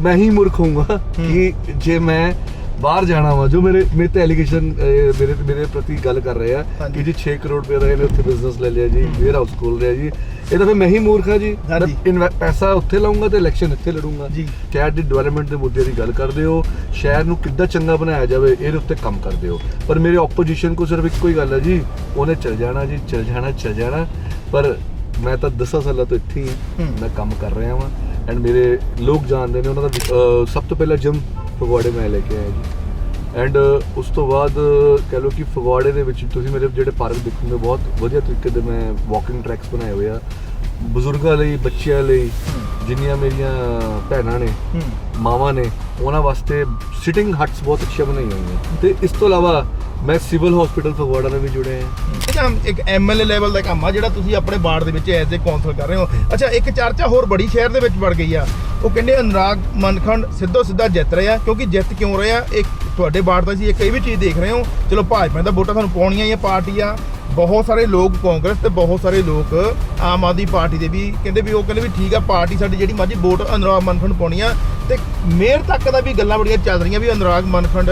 ਮੈਂ ਹੀ ਮੂਰਖ ਹੋਊਂਗਾ ਕਿ ਜੇ ਮੈਂ ਬਾਹਰ ਜਾਣਾ ਵਾ ਜੋ ਮੇਰੇ ਮੇਰੇ ਤੇ ਐਲੀਗੇਸ਼ਨ ਮੇਰੇ ਮੇਰੇ ਪ੍ਰਤੀ ਗੱਲ ਕਰ ਰਹੇ ਆ। ਕਿ ਜੀ 6 ਕਰੋੜ ਰੁਪਏ ਦਾ ਇਹਨੇ ਉੱਥੇ ਬਿਜ਼ਨਸ ਲੈ ਲਿਆ ਜੀ ਵੇਅਰ ਹਾਊਸ ਖੋਲ ਲਿਆ ਜੀ। ਇਹ ਤਾਂ ਫਿਰ ਮੈਂ ਹੀ ਮੂਰਖ ਹਾਂ ਜੀ। ਪੈਸਾ ਉੱਥੇ ਲਾਉਂਗਾ ਤੇ ਇਲੈਕਸ਼ਨ ਇੱਥੇ ਲੜੂੰਗਾ। ਜੀ। ਸ਼ਹਿਰ ਦੀ ਡਿਵੈਲਪਮੈਂਟ ਦੇ ਮੁੱਦੇ ਦੀ ਗੱਲ ਕਰਦੇ ਹੋ ਸ਼ਹਿਰ ਨੂੰ ਕਿੱਦਾਂ ਚੰਗਾ ਬਣਾਇਆ ਜਾਵੇ ਇਹਦੇ ਉੱਤੇ ਕੰਮ ਕਰਦੇ ਹੋ। ਪਰ ਮੇਰੇ ਆਪੋਜੀਸ਼ਨ ਕੋ ਸਿਰਫ ਇੱਕੋ ਹੀ ਗੱਲ ਹੈ ਜੀ ਉਹਨੇ ਚਲ ਜਾਣਾ ਜੀ ਚਲ ਜਾਣਾ ਚਲ ਜਾਣਾ। ਪਰ ਮੈਂ ਤਾਂ 10 ਸਾਲਾਂ ਤੋਂ ਇੱਥੇ ਹੀ। ਮੈਂ ਕੰਮ ਕਰ ਰਿਹਾ ਹਾਂ ਐਂਡ ਮੇਰੇ ਲੋਕ ਜਾਣਦੇ ਨੇ ਉਹਨਾਂ ਦਾ ਅਹ, ਸਭ ਤੋਂ ਪਹਿਲਾਂ ਜਿਮ ਫਗਵਾੜੇ ਮੈਂ ਲੈ ਕੇ ਆਇਆ ਜੀ। ਐਂਡ ਉਸ ਤੋਂ ਬਾਅਦ ਕਹ ਲਓ ਕਿ ਫਗਵਾੜੇ ਦੇ ਵਿੱਚ ਤੁਸੀਂ ਮੇਰੇ ਜਿਹੜੇ ਪਾਰਕ ਦੇਖੋਗੇ ਬਹੁਤ ਵਧੀਆ ਤਰੀਕੇ ਦੇ ਮੈਂ ਵਾਕਿੰਗ ਟਰੈਕਸ ਬਣਾਏ ਹੋਏ ਆ। ਬਜ਼ੁਰਗਾਂ ਲਈ ਬੱਚਿਆਂ ਲਈ ਜਿੰਨੀਆਂ ਮੇਰੀਆਂ ਭੈਣਾਂ ਨੇ ਹੂੰ। ਮਾਵਾਂ ਨੇ ਉਹਨਾਂ ਵਾਸਤੇ ਸਿਟਿੰਗ ਹਟਸ ਬਹੁਤ ਅੱਛੀਆਂ ਬਣਾਈਆਂ ਹੋਈਆਂ। ਤੇ ਇਸ ਤੋਂ ਇਲਾਵਾ ਮੈਂ ਸਿਵਲ ਹਸਪੀਟਲ ਫਗਵਾੜਾ ਨਾਲ ਵੀ ਜੁੜਿਆ ਹਾਂ। ਇਹ ਇੱਕ ਐਮਐਲਏ ਲੈਵਲ ਦਾ ਕੰਮ ਆ ਜਿਹੜਾ ਤੁਸੀਂ ਆਪਣੇ ਵਾਰਡ ਦੇ ਵਿੱਚ ਐਜ਼ ਏ ਕੌਂਸਲ ਕਰ ਰਹੇ ਹੋ। ਅੱਛਾ, ਇੱਕ ਚਰਚਾ ਹੋਰ ਬੜੀ ਸ਼ਹਿਰ ਦੇ ਵਿੱਚ ਵੜ ਗਈ ਆ। ਉਹ ਕਹਿੰਦੇ ਅਨੁਰਾਗ ਮਨਖੰਡ ਸਿੱਧੋ ਸਿੱਧਾ ਜਿੱਤ ਰਹੇ ਆ ਕਿਉਂਕਿ ਜਿੱਤ ਕਿਉਂ ਰਹੇ? ਆ ਇੱਕ ਤੁਹਾਡੇ ਵਾਰਡ ਦਾ ਸੀ ਇੱਕ ਇਹ ਵੀ ਚੀਜ਼ ਦੇਖ ਰਹੇ ਹੋ। ਚਲੋ, ਭਾਜਪਾ ਦਾ ਵੋਟਾਂ ਤੁਹਾਨੂੰ ਪਾਉਣੀਆਂ ਹੀ ਆ ਪਾਰਟੀ ਆ ਬਹੁਤ ਸਾਰੇ ਲੋਕ ਕਾਂਗਰਸ ਤੇ ਬਹੁਤ ਸਾਰੇ ਲੋਕ ਆਮ ਆਦਮੀ ਪਾਰਟੀ ਦੇ ਵੀ ਕਹਿੰਦੇ ਵੀ ਉਹ ਕਹਿੰਦੇ ਵੀ ਠੀਕ ਆ, ਪਾਰਟੀ ਸਾਡੀ ਜਿਹੜੀ ਮਰਜ਼ੀ ਵੋਟ ਅਨੁਰਾਗ ਮਨਖੰਡ ਪਾਉਣੀ ਆ। ਤੇ ਮੇਅਰ ਤੱਕ ਦਾ ਵੀ ਗੱਲਾਂ ਬੜੀਆਂ ਚੱਲ ਰਹੀਆਂ ਵੀ ਅਨੁਰਾਗ ਮਨਖੰਡ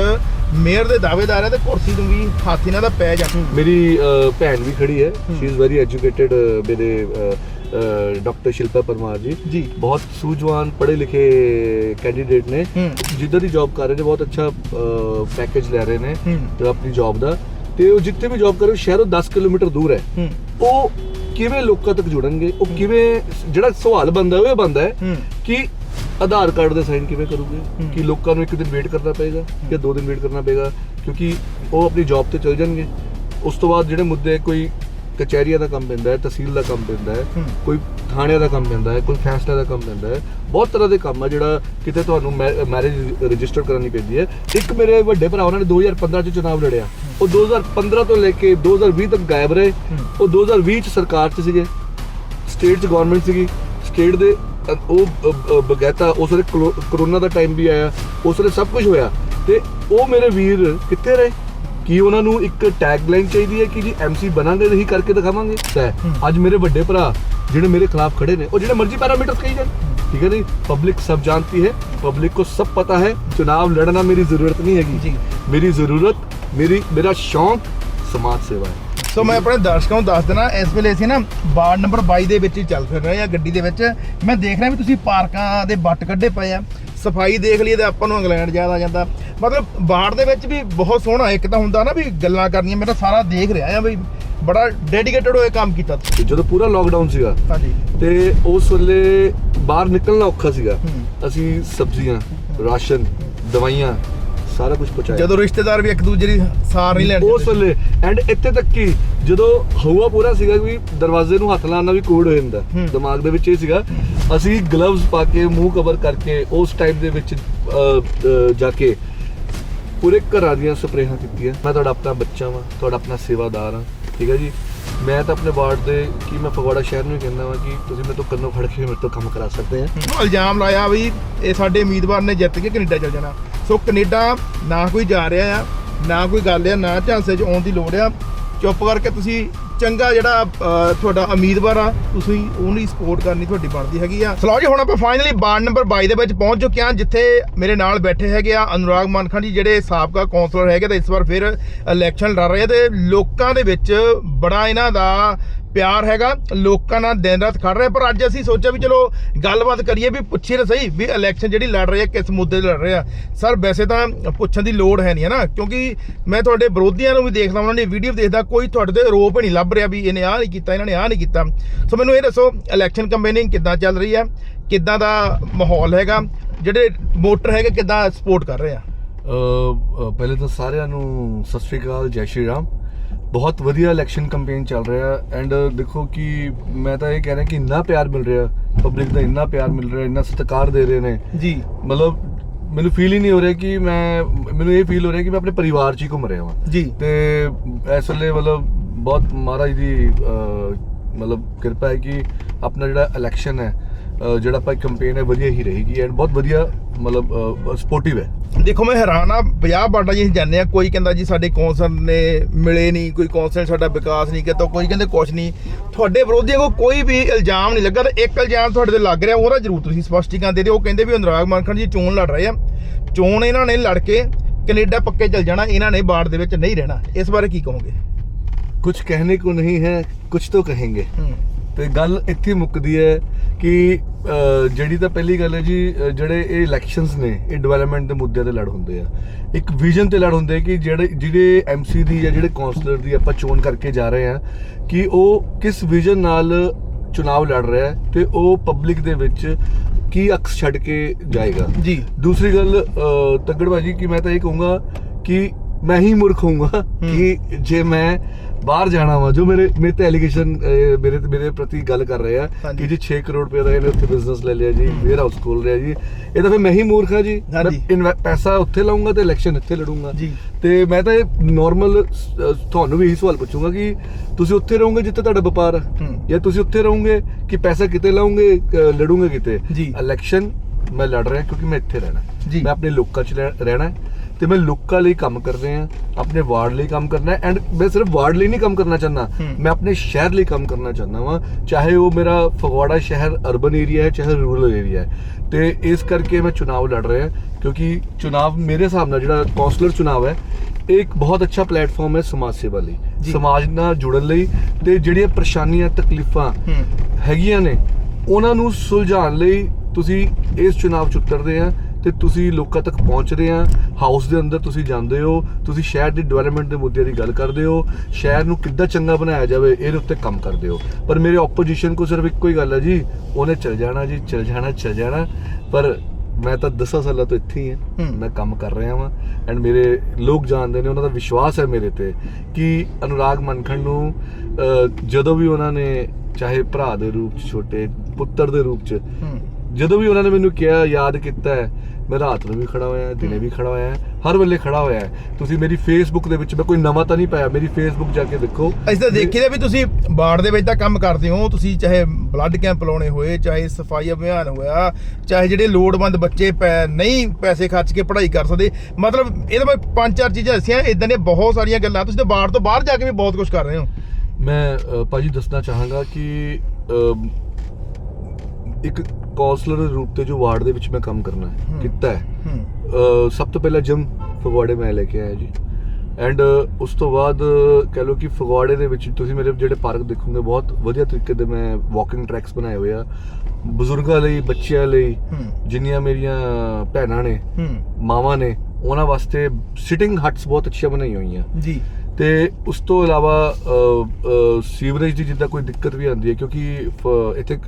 ਮੇਅਰ ਦੇ ਦਾਅਵੇਦਾਰ ਹੈ ਤੇ ਕੁਰਸੀ ਨੂੰ ਵੀ ਹੱਥ ਇਹਨਾਂ ਦਾ ਪੈ ਜਾ। ਮੇਰੀ ਅਹ, ਭੈਣ ਵੀ ਖੜੀ ਹੈ। ਸ਼ੀ ਇਜ਼ ਵੈਰੀ ਐਜੂਕੇਟਿਡ ਮੇਰੇ ਡਾਕਟਰ ਸ਼ਿਲਪਾ ਪਰਮਾਰ ਜੀ। ਜੀ। ਬਹੁਤ ਸੂਝਵਾਨ ਪੜ੍ਹੇ ਲਿਖੇ ਕੈਂਡੀਡੇਟ ਨੇ। ਹੂੰ। ਜਿੱਦਾਂ ਦੀ ਜੌਬ ਕਰ ਰਹੇ ਨੇ ਬਹੁਤ ਅੱਛਾ ਪੈਕੇਜ ਲੈ ਰਹੇ ਨੇ। ਹੂੰ। ਤੇ ਆਪਣੀ ਜੌਬ ਦਾ। ਤੇ ਉਹ ਜਿੱਥੇ ਵੀ ਜੌਬ ਕਰ ਰਹੇ ਉਹ ਸ਼ਹਿਰੋਂ 10 ਕਿਲੋਮੀਟਰ ਦੂਰ ਹੈ। ਹੂੰ। ਉਹ ਕਿਵੇਂ ਲੋਕਾਂ ਤੱਕ ਜੁੜਨਗੇ? ਉਹ ਕਿਵੇਂ ਜਿਹੜਾ ਸਵਾਲ ਬੰਦਾ ਉਹ ਇਹ ਬੰਦਾ ਹੈ ਹੂੰ। ਕਿ ਆਧਾਰ ਕਾਰਡ ਦੇ ਸਾਈਨ ਕਿਵੇਂ ਕਰੋਗੇ। ਕਿ ਲੋਕਾਂ ਨੂੰ ਇੱਕ ਦਿਨ ਵੇਟ ਕਰਨਾ ਪਏਗਾ ਜਾਂ ਦੋ ਦਿਨ ਵੇਟ ਕਰਨਾ ਪਏਗਾ? ਕਿਉਂਕਿ ਉਹ ਆਪਣੀ ਜੌਬ ਤੇ ਚਲ ਜਾਣਗੇ। ਉਸ ਤੋਂ ਬਾਅਦ ਜਿਹੜੇ ਮੁੱਦੇ ਕੋਈ ਕਚਹਿਰੀਆਂ ਦਾ ਕੰਮ ਪੈਂਦਾ ਹੈ ਤਹਿਸੀਲ ਦਾ ਕੰਮ ਪੈਂਦਾ ਹੈ। ਕੋਈ ਥਾਣਿਆਂ ਦਾ ਕੰਮ ਪੈਂਦਾ ਹੈ ਕੋਈ ਫੈਸਲਾ ਦਾ ਕੰਮ ਪੈਂਦਾ ਹੈ ਬਹੁਤ ਤਰ੍ਹਾਂ ਦੇ ਕੰਮ ਆ ਜਿਹੜਾ ਕਿਤੇ ਤੁਹਾਨੂੰ ਮੈਰਿਜ ਰਜਿਸਟਰ ਕਰਾਉਣੀ ਪੈਂਦੀ ਹੈ। ਇੱਕ ਮੇਰੇ ਵੱਡੇ ਭਰਾ ਉਹਨਾਂ ਨੇ 2015 ਚ ਚੁਣਾਵ ਲੜਿਆ। ਉਹ 2015 ਤੋਂ ਲੈ ਕੇ 2020 ਤੱਕ ਗਾਇਬ ਰਹੇ। ਉਹ 2020 ਚ ਸਰਕਾਰ ਚ ਸੀਗੇ। ਸਟੇਟ ਚ ਗਵਰਨਮੈਂਟ ਸੀਗੀ। ਸਟੇਟ ਦੇ ਉਹ ਬਗੈਤਾ ਉਸ ਵੇਲੇ ਕਰੋਨਾ ਦਾ ਟਾਈਮ ਵੀ ਆਇਆ ਉਸ ਵੇਲੇ ਸਭ ਕੁਝ ਹੋਇਆ। ਤੇ ਉਹ ਮੇਰੇ ਵੀਰ ਕਿੱਥੇ ਰਹੇ? ਕੀ ਉਹਨਾਂ ਨੂੰ ਇੱਕ ਟੈਗ ਲਾਈਨ ਚਾਹੀਦੀ ਹੈ ਕਿ ਜੀ ਐਮਸੀ ਬਣਾਂਗੇ ਨਹੀਂ ਕਰਕੇ ਦਿਖਾਵਾਂਗੇ? ਸੈ ਅੱਜ ਮੇਰੇ ਵੱਡੇ ਭਰਾ ਜਿਹੜੇ ਮੇਰੇ ਖਿਲਾਫ ਖੜੇ ਨੇ ਉਹ ਜਿਹੜੇ ਮਰਜ਼ੀ ਪੈਰਾਮੀਟਰ ਕਹੀ ਜਾਣ। ठीक है नहीं पब्लिक सब जानती है पब्लिक को सब पता है चुनाव लड़ना मेरी जरूरत नहीं है ਮੇਰੀ ਜ਼ਰੂਰਤ ਮੇਰੀ ਮੇਰਾ शौक ਸਮਾਜ ਸੇਵਾ ਹੈ। ਸੋ ਮੈਂ ਆਪਣੇ ਦਰਸ਼ਕਾਂ ਨੂੰ ਦੱਸ ਦੇਣਾ ਇਸ ਵੇਲੇ ਅਸੀਂ ਨਾ ਵਾਰਡ ਨੰਬਰ 22 ਦੇ ਵਿੱਚ ਹੀ ਚੱਲ ਫਿਰ ਰਹੇ ਆ ਗੱਡੀ ਦੇ ਵਿੱਚ। ਮੈਂ ਦੇਖ ਰਿਹਾ ਵੀ ਤੁਸੀਂ ਪਾਰਕਾਂ ਦੇ ਬੱਟ ਕੱਢੇ ਪਏ ਆ। ਸਫ਼ਾਈ ਦੇਖ ਲਈਏ ਤੇ ਆਪਾਂ ਨੂੰ ਇੰਗਲੈਂਡ ਆ ਜਾਂਦਾ। ਮਤਲਬ ਵਾਰਡ ਦੇ ਵਿੱਚ ਵੀ ਬਹੁਤ ਸੋਹਣਾ ਇੱਕ ਤਾਂ ਹੁੰਦਾ ਨਾ ਵੀ ਗੱਲਾਂ ਕਰਨੀਆਂ ਮੈਂ ਤਾਂ ਸਾਰਾ ਦੇਖ ਰਿਹਾ ਆ ਵੀ ਬੜਾ ਡੈਡੀਕੇਟਡ ਹੋਏ ਕੰਮ ਕੀਤਾ ਜਦੋਂ ਪੂਰਾ ਲੋਕਡਾਊਨ ਸੀਗਾ ਹਾਂਜੀ। ਤੇ ਉਸ ਵੇਲੇ ਬਾਹਰ ਨਿਕਲਣਾ ਔਖਾ ਸੀਗਾ। ਹੂੰ। ਅਸੀਂ ਸਬਜ਼ੀਆਂ ਰਾਸ਼ਨ ਦਵਾਈਆਂ ਸਾਰਾ ਕੁਝ ਪਹੁੰਚਾਇਆ। ਜਦੋਂ ਰਿਸ਼ਤੇਦਾਰ ਵੀ ਇੱਕ ਦੂਜੇ ਦੀ ਸਾਰ ਨਹੀਂ ਲੈਣ ਉਸ ਵੇਲੇ ਐਂਡ ਇੱਥੇ ਤੱਕ ਕਿ ਜਦੋਂ ਹਵਾ ਪੂਰਾ ਸੀਗਾ ਵੀ ਦਰਵਾਜ਼ੇ ਨੂੰ ਹੱਥ ਲਾਉਣਾ ਵੀ ਕੋਡ ਹੋ ਜਾਂਦਾ। ਦਿਮਾਗ ਦੇ ਵਿੱਚ ਇਹ ਸੀਗਾ ਅਸੀਂ ਗਲਵਜ਼ ਪਾ ਕੇ ਮੂੰਹ ਕਵਰ ਕਰਕੇ ਉਸ ਟਾਈਮ ਦੇ ਵਿੱਚ ਜਾ ਕੇ ਪੂਰੇ ਘਰਾਂ ਦੀਆਂ ਸਪਰੇਹਾਂ ਕੀਤੀਆਂ। ਮੈਂ ਤੁਹਾਡਾ ਆਪਣਾ ਬੱਚਾ ਵਾਂ ਤੁਹਾਡਾ ਆਪਣਾ ਸੇਵਾਦਾਰ ਹਾਂ ਠੀਕ ਹੈ ਜੀ? ਮੈਂ ਤਾਂ ਆਪਣੇ ਵਾਰਡ ਦੇ, ਕੀ ਮੈਂ ਫਗਵਾੜਾ ਸ਼ਹਿਰ ਨੂੰ ਹੀ ਕਹਿੰਦਾ ਵਾਂ ਕਿ ਤੁਸੀਂ ਮੇਰੇ ਤੋਂ ਕੰਨੋਂ ਫੜ ਕੇ ਮੇਰੇ ਤੋਂ ਕੰਮ ਕਰਾ ਸਕਦੇ ਆ। ਇਲਜ਼ਾਮ ਲਾਇਆ ਵੀ ਇਹ ਸਾਡੇ ਉਮੀਦਵਾਰ ਨੇ ਜਿੱਤ ਕੇ ਕੈਨੇਡਾ ਚਲ ਜਾਣਾ। ਸੋ ਕੈਨੇਡਾ ਨਾ ਕੋਈ ਜਾ ਰਿਹਾ ਆ, ਨਾ ਕੋਈ ਗੱਲ ਆ, ਨਾ ਝਾਂਸੇ 'ਚ ਆਉਣ ਦੀ ਲੋੜ ਆ। ਚੁੱਪ ਕਰਕੇ ਤੁਸੀਂ ਚੰਗਾ ਜਿਹੜਾ ਤੁਹਾਡਾ ਉਮੀਦਵਾਰ ਆ, ਤੁਸੀਂ ਉਹਨੂੰ ਸਪੋਰਟ ਕਰਨੀ ਤੁਹਾਡੀ ਬਣਦੀ ਹੈਗੀ ਆ। ਸਲੋ ਜੀ, ਹੁਣ ਆਪਾਂ ਫਾਈਨਲੀ ਵਾਰਡ ਨੰਬਰ 22 ਦੇ ਵਿੱਚ ਪਹੁੰਚ ਚੁੱਕੇ ਹਾਂ, ਜਿੱਥੇ ਮੇਰੇ ਨਾਲ ਬੈਠੇ ਹੈਗੇ ਆ ਅਨੁਰਾਗ ਮਾਨਖੰਡ ਜੀ, ਜਿਹੜੇ ਸਾਬਕਾ ਕੌਂਸਲਰ ਹੈਗੇ ਤੇ ਇਸ ਵਾਰ ਫਿਰ ਇਲੈਕਸ਼ਨ ਲੜ ਰਹੇ ਆ ਤੇ ਲੋਕਾਂ ਦੇ ਵਿੱਚ ਬੜਾ ਇਹਨਾਂ ਦਾ ਪਿਆਰ ਹੈਗਾ, ਲੋਕਾਂ ਨਾਲ ਦਿਨ ਰਾਤ ਖੜ ਰਹੇ, ਪਰ ਅੱਜ ਅਸੀਂ ਸੋਚਿਆ ਵੀ ਚਲੋ ਗੱਲਬਾਤ ਕਰੀਏ, ਵੀ ਪੁੱਛੀਏ ਨਾ ਸਹੀ, ਵੀ ਇਲੈਕਸ਼ਨ ਜਿਹੜੀ ਲੜ ਰਹੀ ਆ, ਕਿਸ ਮੁੱਦੇ ਤੇ ਲੜ ਰਹੇ ਆ। ਸਰ, ਵੈਸੇ ਤਾਂ ਪੁੱਛਣ ਦੀ ਲੋੜ ਹੈ ਨਹੀਂ ਹੈ ਨਾ, ਕਿਉਂਕਿ ਮੈਂ ਤੁਹਾਡੇ ਵਿਰੋਧੀਆਂ ਨੂੰ ਵੀ ਦੇਖਦਾ, ਉਹਨਾਂ ਦੀ ਵੀਡੀਓ ਦੇਖਦਾ, ਕੋਈ ਤੁਹਾਡੇ ਤੇ ਆਰੋਪ ਹੀ ਨਹੀਂ ਲੱਭ ਰਿਹਾ ਵੀ ਇਹਨੇ ਆਹ ਨਹੀਂ ਕੀਤਾ, ਇਹਨਾਂ ਨੇ ਆਹ ਨਹੀਂ ਕੀਤਾ। ਸੋ ਮੈਨੂੰ ਇਹ ਦੱਸੋ ਇਲੈਕਸ਼ਨ ਕੰਪੇਨਿੰਗ ਕਿੱਦਾਂ ਚੱਲ ਰਹੀ ਹੈ? ਕਿੱਦਾਂ ਦਾ ਮਾਹੌਲ ਹੈਗਾ? ਜਿਹੜੇ ਵੋਟਰ ਹੈਗੇ, ਕਿੱਦਾਂ ਸਪੋਰਟ ਕਰ ਰਹੇ ਆ? ਪਹਿਲੇ ਤਾਂ ਸਾਰਿਆਂ ਨੂੰ ਸਤਿ ਸ਼੍ਰੀ ਅਕਾਲ, ਜੈ ਸ਼੍ਰੀ ਰਾਮ। ਬਹੁਤ ਵਧੀਆ ਇਲੈਕਸ਼ਨ ਕੈਂਪੇਨ ਚੱਲ ਰਿਹਾ ਐਂਡ ਦੇਖੋ ਕਿ ਮੈਂ ਤਾਂ ਇਹ ਕਹਿ ਰਿਹਾ ਕਿ ਇੰਨਾ ਪਿਆਰ ਮਿਲ ਰਿਹਾ ਪਬਲਿਕ ਦਾ ਇੰਨਾ ਪਿਆਰ ਮਿਲ ਰਿਹਾ ਇੰਨਾ ਸਤਿਕਾਰ ਦੇ ਰਹੇ ਨੇ। ਜੀ। ਮਤਲਬ ਮੈਨੂੰ ਫੀਲ ਹੀ ਨਹੀਂ ਹੋ ਰਿਹਾ ਕਿ ਮੈਂ ਮੈਨੂੰ ਇਹ ਫੀਲ ਹੋ ਰਿਹਾ ਕਿ ਮੈਂ ਆਪਣੇ ਪਰਿਵਾਰ 'ਚ ਹੀ ਘੁੰਮ ਰਿਹਾ ਹਾਂ। ਜੀ। ਤੇ ਇਸ ਵੇਲੇ ਮਤਲਬ ਬਹੁਤ ਮਹਾਰਾਜ ਦੀ ਮਤਲਬ ਕਿਰਪਾ ਹੈ ਕਿ ਆਪਣਾ ਜਿਹੜਾ ਇਲੈਕਸ਼ਨ ਹੈ ਜਿਹੜਾ ਆਪਾਂ ਕੈਂਪੇਨ ਹੈ ਵਧੀਆ ਹੀ ਰਹੇਗੀ ਐਂਡ ਬਹੁਤ ਵਧੀਆ ਮਤਲਬ ਸਪੋਰਟਿਵ ਹੈ। ਦੇਖੋ ਮੈਂ ਹੈਰਾਨ ਆ 50 ਬਾਟਾ ਜੀ ਜਾਂਦੇ ਆ ਕੋਈ ਕਹਿੰਦਾ ਜੀ ਸਾਡੇ ਕੌਂਸਲ ਨੇ ਮਿਲੇ ਨਹੀਂ ਕੋਈ ਕੌਂਸਲ ਨੇ ਸਾਡਾ ਵਿਕਾਸ ਨਹੀਂ ਕੀਤਾ ਕੋਈ ਕਹਿੰਦੇ ਕੁਛ ਨਹੀਂ। ਤੁਹਾਡੇ ਵਿਰੋਧੀਆਂ ਕੋ ਕੋਈ ਵੀ ਇਲਜ਼ਾਮ ਨਹੀਂ ਲੱਗਾ ਤੇ ਇੱਕ ਇਲਜ਼ਾਮ ਤੁਹਾਡੇ ਤੇ ਲੱਗ ਰਿਹਾ ਉਹਦਾ ਜ਼ਰੂਰ ਤੁਸੀਂ ਸਪਸ਼ਟੀਕਰਨ ਦੇ ਦਿਓ। ਉਹ ਕਹਿੰਦੇ ਵੀ ਅਨੁਰਾਗ ਮਨਖਣ ਜੀ ਚੋਣ ਲੜ ਰਹੇ ਆ। ਚੋਣ ਇਹਨਾਂ ਨੇ ਲੜ ਕੇ ਕੈਨੇਡਾ ਪੱਕੇ ਚਲ ਜਾਣਾ ਇਹਨਾਂ ਨੇ ਬਾੜ ਦੇ ਵਿੱਚ ਨਹੀਂ ਰਹਿਣਾ। ਇਸ ਬਾਰੇ ਕੀ ਕਹੋਗੇ? ਕੁਝ ਕਹਿਣੇ ਕੋ ਨਹੀਂ ਹੈ ਕੁਝ ਤਾਂ ਹੂੰ। ਤੇ ਗੱਲ ਇੱਥੇ ਮੁੱਕਦੀ ਹੈ ਕਿ ਜਿਹੜੀ ਤਾਂ ਪਹਿਲੀ ਗੱਲ ਹੈ ਜੀ ਜਿਹੜੇ ਇਹ ਇਲੈਕਸ਼ਨਸ ਨੇ ਇਹ ਡਿਵੈਲਪਮੈਂਟ ਦੇ ਮੁੱਦਿਆਂ ਤੇ ਲੜ ਹੁੰਦੇ ਆ। ਇੱਕ ਵਿਜ਼ਨ ਤੇ ਲੜ ਹੁੰਦੇ ਕਿ ਜਿਹੜੇ ਜਿਹੜੇ ਐਮਸੀ ਦੀ ਜਾਂ ਜਿਹੜੇ ਕਾਉਂਸਲਰ ਦੀ ਆਪਾਂ ਚੋਣ ਕਰਕੇ ਜਾ ਰਹੇ ਆ ਕਿ ਉਹ ਕਿਸ ਵਿਜ਼ਨ ਨਾਲ ਚੁਣਾਵ ਲੜ ਰਿਹਾ ਹੈ ਤੇ ਉਹ ਪਬਲਿਕ ਦੇ ਵਿੱਚ ਕੀ ਅਕਸ ਛੱਡ ਕੇ ਜਾਏਗਾ। ਜੀ। ਦੂਸਰੀ ਗੱਲ ਤੱਗੜ ਭਾਜੀ ਕਿ ਮੈਂ ਤਾਂ ਇਹ ਕਹੂੰਗਾ ਕਿ ਮੈਂ ਹੀ ਮੂਰਖ ਹੋਊਂਗਾ ਕਿ ਜੇ ਮੈਂ ਬਾਹਰ ਜਾਣਾ ਵਾ ਜੋ ਮੇਰੇ ਮੇਰੇ ਤੇ ਐਲੀਗੇਸ਼ਨ ਮੇਰੇ ਮੇਰੇ ਪ੍ਰਤੀ ਗੱਲ ਕਰ ਰਹੇ ਆ। ਕਿ ਜੀ 6 ਕਰੋੜ ਰੁਪਏ ਦਾ ਇਹਨੇ ਉੱਥੇ ਬਿਜ਼ਨਸ ਲੈ ਲਿਆ ਜੀ ਵੇਅਰ ਹਾਊਸ ਖੋਲ ਲਿਆ ਜੀ ਇਹ ਤਾਂ ਫਿਰ ਮੈਂ ਹੀ ਮੂਰਖ ਜੀ ਮੈਂ ਪੈਸਾ ਉੱਥੇ ਲਾਉਂਗਾ ਤੇ ਇਲੈਕਸ਼ਨ ਇੱਥੇ ਲੜੂੰਗਾ। ਤੇ ਮੈਂ ਤਾਂ ਇਹ ਨਾਰਮਲ ਤੁਹਾਨੂੰ ਵੀ ਇਹੀ ਸਵਾਲ ਪੁੱਛੂੰਗਾ ਕਿ ਤੁਸੀਂ ਉੱਥੇ ਰਹੋਗੇ ਜਿੱਥੇ ਤੁਹਾਡਾ ਵਪਾਰ ਹੈ। ਜਾਂ ਤੁਸੀਂ ਉੱਥੇ ਰਹੋਗੇ ਕਿ ਪੈਸਾ ਕਿਤੇ ਲਾਉਂਗੇ ਲੜੋਗੇ ਕਿਤੇ। ਇਲੈਕਸ਼ਨ ਮੈਂ ਲੜ ਰਿਹਾ ਕਿਉਂਕਿ ਮੈਂ ਇੱਥੇ ਰਹਿਣਾ। ਮੈਂ ਆਪਣੇ ਲੋਕਾਂ 'ਚ ਰਹਿ- ਰਹਿਣਾ ਹੈ ਤੇ ਮੈਂ ਲੋਕਾਂ ਲਈ ਕੰਮ ਕਰ ਰਿਹਾ ਆਪਣੇ ਵਾਰਡ ਲਈ ਕੰਮ ਕਰਨਾ ਹੈ ਐਂਡ ਮੈਂ ਸਿਰਫ ਵਾਰਡ ਲਈ ਨਹੀਂ ਕੰਮ ਕਰਨਾ ਚਾਹੁੰਦਾ ਹੂੰ। ਮੈਂ ਆਪਣੇ ਸ਼ਹਿਰ ਲਈ ਕੰਮ ਕਰਨਾ ਚਾਹੁੰਦਾ ਵਾਂ ਚਾਹੇ ਉਹ ਮੇਰਾ ਫਗਵਾੜਾ ਸ਼ਹਿਰ ਅਰਬਨ ਏਰੀਆ ਹੈ ਚਾਹੇ ਰੂਰਲ ਏਰੀਆ ਹੈ ਤੇ ਇਸ ਕਰਕੇ ਮੈਂ ਚੁਣਾਵ ਲੜ ਰਿਹਾ ਕਿਉਂਕਿ ਚੁਣਾਵ ਮੇਰੇ ਹਿਸਾਬ ਨਾਲ ਜਿਹੜਾ ਕੌਂਸਲਰ ਚੁਣਾਵ ਹੈ ਇੱਕ ਬਹੁਤ ਅੱਛਾ ਪਲੇਟਫਾਰਮ ਹੈ ਸਮਾਜ ਸੇਵਾ ਲਈ। ਸਮਾਜ ਨਾਲ ਜੁੜਨ ਲਈ ਤੇ ਜਿਹੜੀਆਂ ਪਰੇਸ਼ਾਨੀਆਂ ਤਕਲੀਫਾਂ ਹੂੰ ਹੈਗੀਆਂ ਨੇ ਉਹਨਾਂ ਨੂੰ ਸੁਲਝਾਉਣ ਲਈ ਤੁਸੀਂ ਇਸ ਚੁਣਾਵ ਚ ਉਤਰਦੇ ਆ ਤੇ ਤੁਸੀਂ ਲੋਕਾਂ ਤੱਕ ਪਹੁੰਚਦੇ ਆ ਹਾਊਸ ਦੇ ਅੰਦਰ ਤੁਸੀਂ ਜਾਂਦੇ ਹੋ ਤੁਸੀਂ ਸ਼ਹਿਰ ਦੀ ਡਿਵੈਲਪਮੈਂਟ ਦੇ ਮੁੱਦਿਆਂ ਦੀ ਗੱਲ ਕਰਦੇ ਹੋ ਸ਼ਹਿਰ ਨੂੰ ਕਿੱਦਾਂ ਚੰਗਾ ਬਣਾਇਆ ਜਾਵੇ ਇਹਦੇ ਉੱਤੇ ਕੰਮ ਕਰਦੇ ਹੋ। ਪਰ ਮੇਰੇ ਆਪੋਜੀਸ਼ਨ ਕੋ ਸਿਰਫ ਇੱਕੋ ਹੀ ਗੱਲ ਹੈ ਜੀ ਉਹਨੇ ਚਲ ਜਾਣਾ ਜੀ ਚਲ ਜਾਣਾ ਚਲ ਜਾਣਾ। ਪਰ ਮੈਂ ਤਾਂ 10 ਸਾਲਾਂ ਤੋਂ ਇੱਥੇ ਹੀ ਹਾਂ ਹੂੰ। ਮੈਂ ਕੰਮ ਕਰ ਰਿਹਾ ਵਾਂ। ਐਂਡ ਮੇਰੇ ਲੋਕ ਜਾਣਦੇ ਨੇ ਉਹਨਾਂ ਦਾ ਵਿਸ਼ਵਾਸ ਹੈ ਮੇਰੇ ਤੇ ਕਿ ਅਨੁਰਾਗ ਮਨਖੰਡ ਨੂੰ ਜਦੋਂ ਵੀ ਉਹਨਾਂ ਨੇ ਚਾਹੇ ਭਰਾ ਦੇ ਰੂਪ ਚ ਛੋਟੇ ਪੁੱਤਰ ਦੇ ਰੂਪ ਚ ਹੂੰ। ਜਦੋਂ ਵੀ ਉਹਨਾਂ ਨੇ ਮੈਨੂੰ ਕਿਹਾ ਯਾਦ ਕੀਤਾ ਹੈ ਮੈਂ ਰਾਤ ਨੂੰ ਵੀ ਖੜਾ ਹੋਇਆ ਦਿਨੇ ਵੀ ਖੜਾ ਹੋਇਆ ਹਰ ਵੇਲੇ ਖੜਾ ਹੋਇਆ। ਹੈ। ਤੁਸੀਂ ਮੇਰੀ ਫੇਸਬੁੱਕ ਦੇ ਵਿੱਚ ਮੈਂ ਕੋਈ ਨਵਾਂ ਤਾਂ ਨਹੀਂ ਪਾਇਆ ਮੇਰੀ ਫੇਸਬੁੱਕ ਜਾ ਕੇ ਦੇਖੋ। ਅਸੀਂ ਤਾਂ ਦੇਖੀਦਾ ਵੀ ਤੁਸੀਂ ਬਾੜ ਦੇ ਵਿੱਚ ਤਾਂ ਕੰਮ ਕਰਦੇ ਹੋ ਤੁਸੀਂ ਚਾਹੇ ਬਲੱਡ ਕੈਂਪ ਲਾਉਣੇ ਹੋਏ ਚਾਹੇ ਸਫ਼ਾਈ ਅਭਿਆਨ ਹੋਇਆ ਚਾਹੇ ਜਿਹੜੇ ਲੋੜਵੰਦ ਬੱਚੇ ਪੈ- ਨਹੀਂ ਪੈਸੇ ਖਰਚ ਕੇ ਪੜ੍ਹਾਈ ਕਰ ਸਕਦੇ ਮਤਲਬ ਇਹਦੇ ਵਿੱਚ ਪੰਜ ਚਾਰ ਚੀਜ਼ਾਂ ਦੱਸੀਆਂ ਇਦਾਂ ਦੀਆਂ ਬਹੁਤ ਸਾਰੀਆਂ ਗੱਲਾਂ ਤੁਸੀਂ ਤਾਂ ਬਾੜ ਤੋਂ ਬਾਹਰ ਜਾ ਕੇ ਵੀ ਬਹੁਤ ਕੁਝ ਕਰ ਰਹੇ ਹੋ। ਮੈਂ ਭਾਜੀ ਦੱਸਣਾ ਚਾਹਾਂਗਾ ਕਿ ਇੱਕ ਕਾਉਂਸਲਰ ਦੇ ਰੂਪ ਤੇ ਜੋ ਵਾਰਡ ਦੇ ਵਿੱਚ ਮੈਂ ਕੰਮ ਕਰਨਾ ਹੈ। ਕੀਤਾ ਹੈ। ਸਭ ਤੋਂ ਪਹਿਲਾਂ ਜਿਮ ਫਗਵਾੜੇ ਮੈਂ ਲੈ ਕੇ ਆਇਆ ਜੀ। ਐਂਡ ਉਸ ਤੋਂ ਬਾਅਦ ਕਹ ਲਓ ਕਿ ਫਗਵਾੜੇ ਦੇ ਵਿੱਚ ਤੁਸੀਂ ਮੇਰੇ ਜਿਹੜੇ ਪਾਰਕ ਦੇਖੋਗੇ ਬਹੁਤ ਵਧੀਆ ਤਰੀਕੇ ਦੇ ਮੈਂ ਵਾਕਿੰਗ ਟਰੈਕਸ ਬਣਾਏ ਹੋਏ ਆ। ਬਜ਼ੁਰਗਾਂ ਲਈ ਬੱਚਿਆਂ ਲਈ ਜਿੰਨੀਆਂ ਮੇਰੀਆਂ ਭੈਣਾਂ ਨੇ ਮਾਵਾਂ ਨੇ ਉਹਨਾਂ ਵਾਸਤੇ ਸਿਟਿੰਗ ਹਟਸ ਬਹੁਤ ਅੱਛੀਆਂ ਬਣਾਈਆਂ ਹੋਈਆਂ। ਜੀ। ਤੇ ਉਸ ਤੋਂ ਇਲਾਵਾ ਸੀਵਰੇਜ ਦੀ ਜਿੱਦਾਂ ਕੋਈ ਦਿੱਕਤ ਵੀ ਆਉਂਦੀ ਹੈ ਕਿਉਂਕਿ ਇੱਥੇ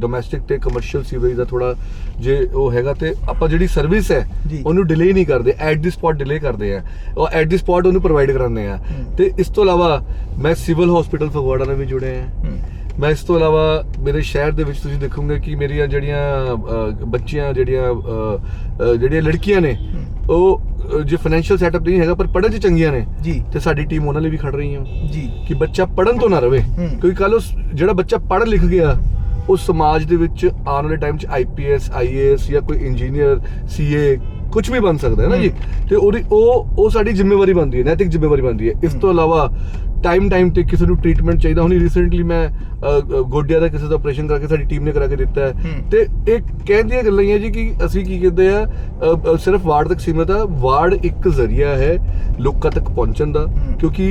ਡੋਮੈਸਟਿਕ ਤੇ ਕਮਰਸ਼ੀਅਲ ਸੀਵਰੇਜ ਦਾ ਥੋੜਾ ਜੇ ਉਹ ਹੈਗਾ ਤੇ ਆਪਾਂ ਜਿਹੜੀ ਸਰਵਿਸ ਹੈ। ਉਹਨੂੰ ਡਿਲੇ ਨਹੀਂ ਕਰਦੇ ਐਟ ਦੀ ਸਪੌਟ ਡਿਲੇ ਕਰਦੇ ਆ। ਉਹ ਐਟ ਦੀ ਸਪੌਟ ਉਹਨੂੰ ਪ੍ਰੋਵਾਈਡ ਕਰਾਉਂਦੇ ਆ। ਤੇ ਇਸ ਤੋਂ ਇਲਾਵਾ ਮੈਂ ਸਿਵਲ ਹਸਪੀਟਲ ਫਗਵਾੜਾ ਨਾਲ ਵੀ ਜੁੜੇ ਆ ਮੈਂ ਇਸ ਤੋਂ ਇਲਾਵਾ ਮੇਰੇ ਸ਼ਹਿਰ ਦੇ ਵਿੱਚ ਤੁਸੀਂ ਦੇਖੋਗੇ ਕਿ ਮੇਰੀਆਂ ਜਿਹੜੀਆਂ ਬੱਚੀਆਂ ਜਿਹੜੀਆਂ ਜਿਹੜੀਆਂ ਲੜਕੀਆਂ ਨੇ ਉਹ ਜੇ ਫਾਈਨੈਂਸ਼ੀਅਲ ਸੈਟਅਪ ਨਹੀਂ ਹੈਗਾ ਪਰ ਪੜ੍ਹਨ 'ਚ ਚੰਗੀਆਂ ਨੇ। ਜੀ। ਤੇ ਸਾਡੀ ਟੀਮ ਉਹਨਾਂ ਲਈ ਵੀ ਖੜ ਰਹੀ ਹੈ ਜੀ। ਕਿ ਬੱਚਾ ਪੜਨ ਤੋਂ ਨਾ ਰਵੇ। ਕਿਉਂਕਿ ਕੱਲ ਉਸ ਜਿਹੜਾ ਬੱਚਾ ਪੜ੍ਹ ਲਿਖ ਗਿਆ ਉਹ ਸਮਾਜ ਦੇ ਵਿੱਚ ਆਉਣ ਵਾਲੇ ਟਾਈਮ 'ਚ ਆਈਪੀਐਸ ਆਈਏਐਸ ਜਾਂ ਕੋਈ ਇੰਜੀਨੀਅਰ ਸੀਏ ਕੁਝ ਵੀ ਬਣ ਸਕਦਾ ਹੈ ਨਾ ਜੀ। ਤੇ ਉਹਦੀ ਉਹ ਉਹ ਸਾਡੀ ਜ਼ਿੰਮੇਵਾਰੀ ਬਣਦੀ ਹੈ ਨੈਤਿਕ ਜ਼ਿੰਮੇਵਾਰੀ ਬਣਦੀ ਹੈ। ਇਸ ਤੋਂ ਇਲਾਵਾ ਟਾਈਮ ਟਾਈਮ ਤੇ ਕਿਸੇ ਨੂੰ ਟ੍ਰੀਟਮੈਂਟ ਚਾਹੀਦਾ ਹੁਣੀ ਰੀਸੈਂਟਲੀ ਮੈਂ ਗੋਡਿਆਂ ਦਾ ਕਿਸੇ ਦਾ ਆਪਰੇਸ਼ਨ ਕਰਕੇ ਸਾਡੀ ਟੀਮ ਨੇ ਕਰਾ ਕੇ ਦਿੱਤਾ ਹੈ। ਤੇ ਇਹ ਕਹਿੰਦੀਆਂ ਗੱਲਾਂ ਹੀ ਜੀ ਕਿ ਅਸੀਂ ਕੀ ਕਹਿੰਦੇ ਆ ਸਿਰਫ ਵਾਰਡ ਤੱਕ ਸੀਮਤ ਆ ਵਾਰਡ ਇੱਕ ਜ਼ਰੀਆ ਹੈ ਲੋਕਾਂ ਤੱਕ ਪਹੁੰਚਣ ਦਾ। ਕਿਉਂਕਿ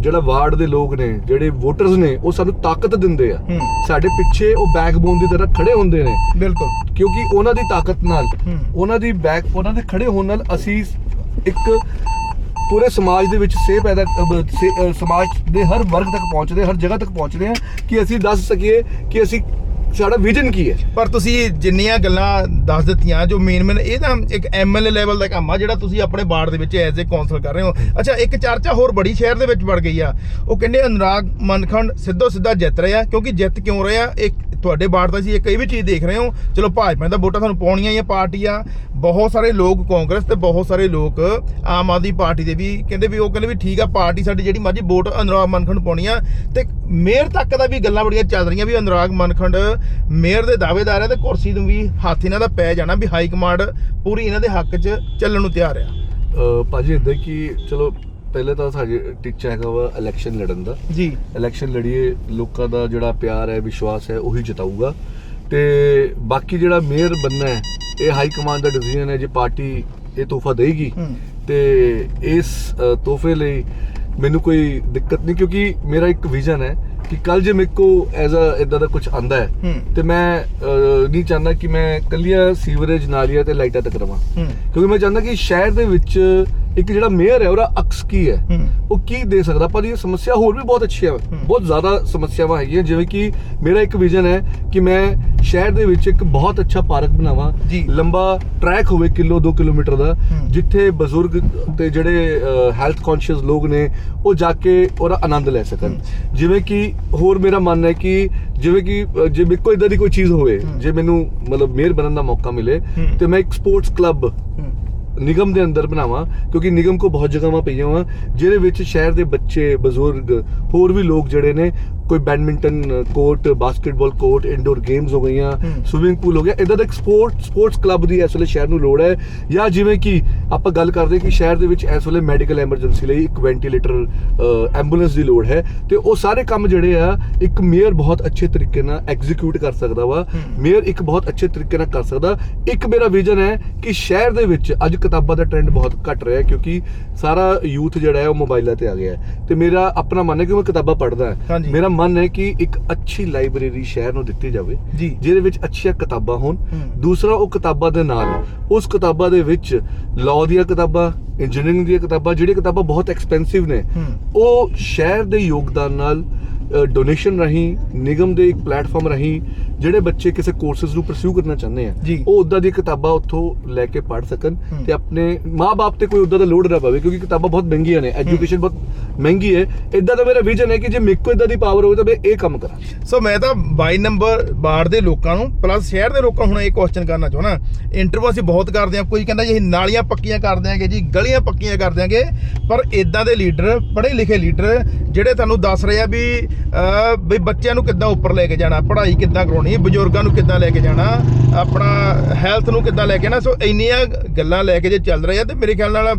ਜਿਹੜਾ ਵਾਰਡ ਦੇ ਲੋਕ ਨੇ ਜਿਹੜੇ ਵੋਟਰਸ ਨੇ ਉਹ ਸਾਨੂੰ ਤਾਕਤ ਦਿੰਦੇ ਆ। ਸਾਡੇ ਪਿੱਛੇ ਉਹ ਬੈਕਬੋਨ ਦੀ ਤਰ੍ਹਾਂ ਖੜੇ ਹੁੰਦੇ ਨੇ ਬਿਲਕੁਲ ਕਿਉਂਕਿ ਉਹਨਾਂ ਦੀ ਤਾਕਤ ਨਾਲ। ਉਹਨਾਂ ਦੀ ਬੈਕ ਉਹਨਾਂ ਦੇ ਖੜੇ ਹੋਣ ਨਾਲ ਅਸੀਂ ਇੱਕ ਪੂਰੇ ਸਮਾਜ ਦੇ ਵਿੱਚ ਸੇ ਪੈਦਾ ਸੇ- ਸਮਾਜ ਦੇ ਹਰ ਵਰਗ ਤੱਕ ਪਹੁੰਚਦੇ, ਹਰ ਜਗ੍ਹਾ ਤੱਕ ਪਹੁੰਚਦੇ ਆ ਕਿ ਅਸੀਂ ਦੱਸ ਸਕੀਏ ਕਿ ਅਸੀਂ ਸਾਡਾ ਵਿਜ਼ਨ ਕੀ ਹੈ। ਪਰ ਤੁਸੀਂ ਜਿੰਨੀਆਂ ਗੱਲਾਂ ਦੱਸ ਦਿੱਤੀਆਂ, ਜੋ ਮੇਨ ਮੇਨ ਇਹ ਤਾਂ ਇੱਕ ਐਮਐਲਏ ਲੈਵਲ ਦਾ ਕੰਮ ਆ, ਜਿਹੜਾ ਤੁਸੀਂ ਆਪਣੇ ਬਾਰਡ ਦੇ ਵਿੱਚ ਐਜ਼ ਏ ਕਾਉਂਸਲ ਕਰ ਰਹੇ ਹੋ। ਅੱਛਾ, ਇੱਕ ਚਰਚਾ ਹੋਰ ਬੜੀ ਸ਼ਹਿਰ ਦੇ ਵਿੱਚ ਵੜ ਗਈ ਆ। ਉਹ ਕਹਿੰਦੇ, ਅਨੁਰਾਗ ਮਨਖੰਡ ਸਿੱਧੋ ਸਿੱਧਾ ਜਿੱਤ ਰਿਹਾ, ਕਿਉਂਕਿ ਜਿੱਤ ਕਿਉਂ ਰਿਹਾ? ਆ ਇੱਕ ਤੁਹਾਡੇ ਬਾੜ ਦਾ ਸੀ ਇੱਕ ਇਹ ਵੀ ਚੀਜ਼ ਦੇਖ ਰਹੇ ਹੋ, ਚਲੋ ਭਾਜਪਾ ਦਾ ਵੋਟਾਂ ਤੁਹਾਨੂੰ ਪਾਉਣੀਆਂ ਹੀ ਆ ਪਾਰਟੀ ਆ ਬਹੁਤ ਸਾਰੇ ਲੋਕ ਕਾਂਗਰਸ ਤੇ ਬਹੁਤ ਸਾਰੇ ਲੋਕ ਆਮ ਆਦਮੀ ਪਾਰਟੀ ਦੇ ਵੀ, ਕਹਿੰਦੇ ਵੀ ਉਹ ਕਹਿੰਦੇ ਵੀ ਠੀਕ ਆ, ਪਾਰਟੀ ਸਾਡੀ ਜਿਹੜੀ ਮਰਜ਼ੀ ਵੋਟ ਅਨੁਰਾਗ ਮਨਖੰਡ ਪਾਉਣੀ ਆ। ਤੇ ਮੇਅਰ ਤੱਕ ਦਾ ਵੀ ਗੱਲਾਂ ਬੜੀਆਂ ਚੱਲ ਰਹੀਆਂ ਵੀ ਅਨੁਰਾਗ ਮਨਖੰਡ ਮੇਅਰ ਦੇ ਦਾਅਵੇਦਾਰ ਹੈ ਤੇ ਕੁਰਸੀ ਨੂੰ ਵੀ ਹੱਥ ਇਹਨਾਂ ਦਾ ਪੈ ਜਾਣਾ ਵੀ ਹਾਈ ਕਮਾਂਡ ਪੂਰੀ ਇਹਨਾਂ ਦੇ ਹੱਕ 'ਚ ਚੱਲਣ ਨੂੰ ਤਿਆਰ ਆ। ਅਹ ਭਾਜੀ ਇਦਾਂ ਕਿ ਚਲੋ ਪਹਿਲੇ ਤਾਂ ਸਾਡੇ ਟੀਚਾ ਹੈਗਾ ਵਾ ਇਲੈਕਸ਼ਨ ਲੜਨ ਦਾ। ਜੀ। ਇਲੈਕਸ਼ਨ ਲੜੀਏ ਲੋਕਾਂ ਦਾ ਜਿਹੜਾ ਪਿਆਰ ਹੈ ਵਿਸ਼ਵਾਸ ਹੈ ਉਹੀ ਜਿਤਾਊਗਾ। ਤੇ ਬਾਕੀ ਜਿਹੜਾ ਮੇਅਰ ਬੰਨਾ ਹੈ ਇਹ ਹਾਈ ਕਮਾਂਡ ਦਾ ਡਿਸੀਜਨ ਹੈ ਜੇ ਪਾਰਟੀ ਇਹ ਤੋਹਫਾ ਦੇਗੀ ਤੇ ਇਸ ਤੋਹਫੇ ਲਈ ਮੈਨੂੰ ਕੋਈ ਦਿੱਕਤ ਨਹੀਂ ਕਿਉਂਕਿ ਮੇਰਾ ਇੱਕ ਵਿਜ਼ਨ ਹੈ ਕਿ ਕੱਲ ਜੇ ਮੇਰੇ ਕੋ ਐਜ਼ ਅ ਇਦਾਂ ਦਾ ਕੁਝ ਆਂਦਾ ਹੈ ਤੇ ਮੈਂ ਨਹੀਂ ਚਾਹੁੰਦਾ ਕਿ ਮੈਂ ਕੱਲੀਆਂ ਸੀਵਰੇਜ ਨਾਲੀਆਂ ਤੇ ਲਾਈਟਾਂ ਤੱਕ ਰਵਾਂ। ਕਿਉਂਕਿ ਮੈਂ ਚਾਹੁੰਦਾ ਕਿ ਸ਼ਹਿਰ ਦੇ ਵਿੱਚ ਇੱਕ ਜਿਹੜਾ ਮੇਅਰ ਹੈ ਉਹਦਾ ਅਕਸ ਕੀ ਹੈ? ਉਹ ਕੀ ਦੇ ਸਕਦਾ? ਪਰ ਇਹ ਸਮੱਸਿਆ ਹੋਰ ਵੀ ਬਹੁਤ ਅੱਛੀਆਂ ਹੈ। ਬਹੁਤ ਜ਼ਿਆਦਾ ਸਮੱਸਿਆਵਾਂ ਹੈਗੀਆਂ ਜਿਵੇਂ ਕਿ ਮੇਰਾ ਇੱਕ ਵਿਜ਼ਨ ਹੈ ਕਿ ਮੈਂ ਸ਼ਹਿਰ ਦੇ ਵਿੱਚ ਇੱਕ ਬਹੁਤ ਅੱਛਾ ਪਾਰਕ ਬਣਾਵਾਂ। ਲੰਬਾ ਟਰੈਕ ਹੋਵੇ ਕਿਲੋ 2 ਕਿਲੋਮੀਟਰ ਦਾ। ਜਿੱਥੇ ਬਜ਼ੁਰਗ ਤੇ ਜਿਹੜੇ ਹੈਲਥ ਕੌਨਸ਼ੀਅਸ ਲੋਕ ਨੇ ਉਹ ਜਾ ਕੇ ਉਹਦਾ ਆਨੰਦ ਲੈ ਸਕਣ। ਜਿਵੇਂ ਕਿ ਹੋਰ ਮੇਰਾ ਮੰਨ ਹੈ ਕਿ ਜਿਵੇਂ ਕਿ ਅ, ਜੇ ਮੇਰੇ ਕੋਲ ਇਦਾਂ ਦੀ ਕੋਈ ਚੀਜ਼ ਹੋਵੇ। ਜੇ ਮੈਨੂੰ ਮਤਲਬ ਮੇਅਰ ਬਣਨ ਦਾ ਮੌਕਾ ਮਿਲੇ। ਤੇ ਮੈਂ ਇੱਕ ਸਪੋਰਟਸ ਕਲੱਬ ਨਿਗਮ ਦੇ ਅੰਦਰ ਬਣਾਵਾਂ ਕਿਉਂਕਿ ਨਿਗਮ ਕੋ ਬਹੁਤ ਜਗ੍ਹਾਵਾਂ ਪਈਆਂ ਵਾ ਜਿਹਦੇ ਵਿੱਚ ਸ਼ਹਿਰ ਦੇ ਬੱਚੇ ਬਜ਼ੁਰਗ ਹੋਰ ਵੀ ਲੋਕ ਜਿਹੜੇ ਨੇ ਕੋਈ badminton court basketball court indoor games ਹੋ ਗਈਆਂ। ਸਵਿਮਿੰਗ ਪੂਲ ਹੋ ਗਿਆ ਇਦਾਂ ਦਾ ਇੱਕ ਸਪੋਰਟ ਸਪੋਰਟਸ ਕਲੱਬ ਦੀ ਇਸ ਵੇਲੇ ਸ਼ਹਿਰ ਨੂੰ ਲੋੜ ਹੈ ਜਾਂ ਜਿਵੇਂ ਕਿ ਆਪਾਂ ਗੱਲ ਕਰਦੇ ਕਿ ਸ਼ਹਿਰ ਦੇ ਵਿੱਚ ਇਸ ਵੇਲੇ ਮੈਡੀਕਲ ਐਮਰਜੈਂਸੀ ਲਈ ਇੱਕ ਵੈਂਟੀਲੇਟਰ ਐਂਬੂਲੈਂਸ ਦੀ ਲੋੜ ਹੈ ਤੇ ਉਹ ਸਾਰੇ ਕੰਮ ਜਿਹੜੇ ਆ ਇੱਕ ਮੇਅਰ ਬਹੁਤ ਅੱਛੇ ਤਰੀਕੇ ਨਾਲ ਐਗਜ਼ੀਕਿਊਟ ਕਰ ਸਕਦਾ ਵਾ। ਮੇਅਰ ਇੱਕ ਬਹੁਤ ਅੱਛੇ ਤਰੀਕੇ ਨਾਲ ਕਰ ਸਕਦਾ ਇੱਕ ਮੇਰਾ ਵਿਜ਼ਨ ਹੈ ਕਿ ਸ਼ਹਿਰ ਦੇ ਵਿੱਚ ਅੱਜ ਕਿਤਾਬਾਂ ਦਾ ਟ੍ਰੈਂਡ ਬਹੁਤ ਘਟ ਰਿਹਾ ਹੈ ਕਿਉਂਕਿ ਸਾਰਾ ਯੂਥ ਜਿਹੜਾ ਹੈ ਉਹ ਮੋਬਾਈਲਾਂ ਤੇ ਆ ਗਿਆ ਤੇ ਮੇਰਾ ਆਪਣਾ ਮਨ ਹੈ ਕਿ ਮੈਂ ਕਿਤਾਬਾਂ ਪੜ੍ਹਦਾ। ਮੇਰਾ ਮਨ ਹੈ ਕਿ ਇੱਕ ਅੱਛੀ ਲਾਇਬ੍ਰੇਰੀ ਸ਼ਹਿਰ ਨੂੰ ਦਿੱਤੀ ਜਾਵੇ ਜੀ। ਜਿਹਦੇ ਵਿੱਚ ਅੱਛੀਆਂ ਕਿਤਾਬਾਂ ਹੋਣ। ਦੂਸਰਾ ਉਹ ਕਿਤਾਬਾਂ ਦੇ ਨਾਲ ਉਸ ਕਿਤਾਬਾਂ ਦੇ ਵਿੱਚ ਲਾਅ ਦੀਆਂ ਕਿਤਾਬਾਂ ਇੰਜੀਨੀਅਰਿੰਗ ਦੀਆਂ ਕਿਤਾਬਾਂ ਜਿਹੜੀਆਂ ਕਿਤਾਬਾਂ ਬਹੁਤ ਐਕਸਪੈਂਸਿਵ ਨੇ ਉਹ ਸ਼ਹਿਰ ਦੇ ਯੋਗਦਾਨ ਨਾਲ ਡੋਨੇਸ਼ਨ ਰਾਹੀਂ ਨਿਗਮ ਦੇ ਇੱਕ ਪਲੇਟਫਾਰਮ ਰਾਹੀਂ ਜਿਹੜੇ ਬੱਚੇ ਕਿਸੇ ਕੋਰਸਸ ਨੂੰ ਪਰਸਿਊ ਕਰਨਾ ਚਾਹੁੰਦੇ ਆ। ਉਹ ਉਦਾਂ ਦੀ ਕਿਤਾਬਾਂ ਉੱਥੋਂ ਲੈ ਕੇ ਪੜ੍ਹ ਸਕਣ। ਤੇ ਆਪਣੇ ਮਾਪੇ ਤੇ ਕੋਈ ਉਦਾਂ ਦਾ ਲੋਡ ਨਾ ਪਵੇ ਕਿਉਂਕਿ ਕਿਤਾਬਾਂ ਬਹੁਤ ਮਹਿੰਗੀਆਂ ਨੇ ਐਜੂਕੇਸ਼ਨ ਬਹੁਤ ਮਹਿੰਗੀ ਹੈ। ਇਦਾਂ ਦਾ ਮੇਰਾ ਵਿਜ਼ਨ ਹੈ ਕਿ ਜੇ ਮੇਰੇ ਕੋਲ ਇਦਾਂ ਦੀ ਪਾਵਰ ਹੋਵੇ ਤਾਂ ਮੈਂ ਇਹ ਕੰਮ ਕਰਾਂ। ਸੋ ਮੈਂ ਤਾਂ 22 ਨੰਬਰ ਵਾਰਡ ਦੇ ਲੋਕਾਂ ਨੂੰ ਪਲੱਸ ਸ਼ਹਿਰ ਦੇ ਲੋਕਾਂ ਨੂੰ ਹੁਣ ਇਹ ਕੁਐਸਚਨ ਕਰਨਾ ਚਾਹੁੰਦਾ। ਇੰਟਰਵਿਊ ਅਸੀਂ ਬਹੁਤ ਕਰਦੇ ਹਾਂ। ਕੋਈ ਕਹਿੰਦਾ ਜੀ ਅਸੀਂ ਨਾਲੀਆਂ ਪੱਕੀਆਂ ਕਰ ਦਿਆਂਗੇ ਜੀ ਗਲੀਆਂ ਪੱਕੀਆਂ ਕਰ ਦਿਆਂਗੇ। ਪਰ ਇਦਾਂ ਦੇ ਲੀਡਰ ਪੜ੍ਹੇ ਲਿਖੇ ਲੀਡਰ ਜਿਹੜੇ ਤੁਹਾਨੂੰ ਦੱਸ ਰਹੇ ਆ ਵੀ ਵੀ ਬੱਚਿਆਂ ਨੂੰ ਕਿੱਦਾਂ ਉੱਪਰ ਲੈ ਕੇ ਜਾਣਾ ਪੜ੍ਹਾਈ ਕਿੱਦਾਂ ਕਰਾਉਣੀ ਬਜ਼ੁਰਗਾਂ ਨੂੰ ਕਿੱਦਾਂ ਲੈ ਕੇ ਜਾਣਾ, ਆਪਣਾ ਹੈਲਥ ਨੂੰ ਕਿੱਦਾਂ ਲੈ ਕੇ ਜਾਣਾ, ਸੋ ਇੰਨੀਆਂ ਗੱਲਾਂ ਲੈ ਕੇ ਜੇ ਚੱਲ ਰਹੇ ਆ, ਤੇ ਮੇਰੇ ਖਿਆਲ ਨਾਲ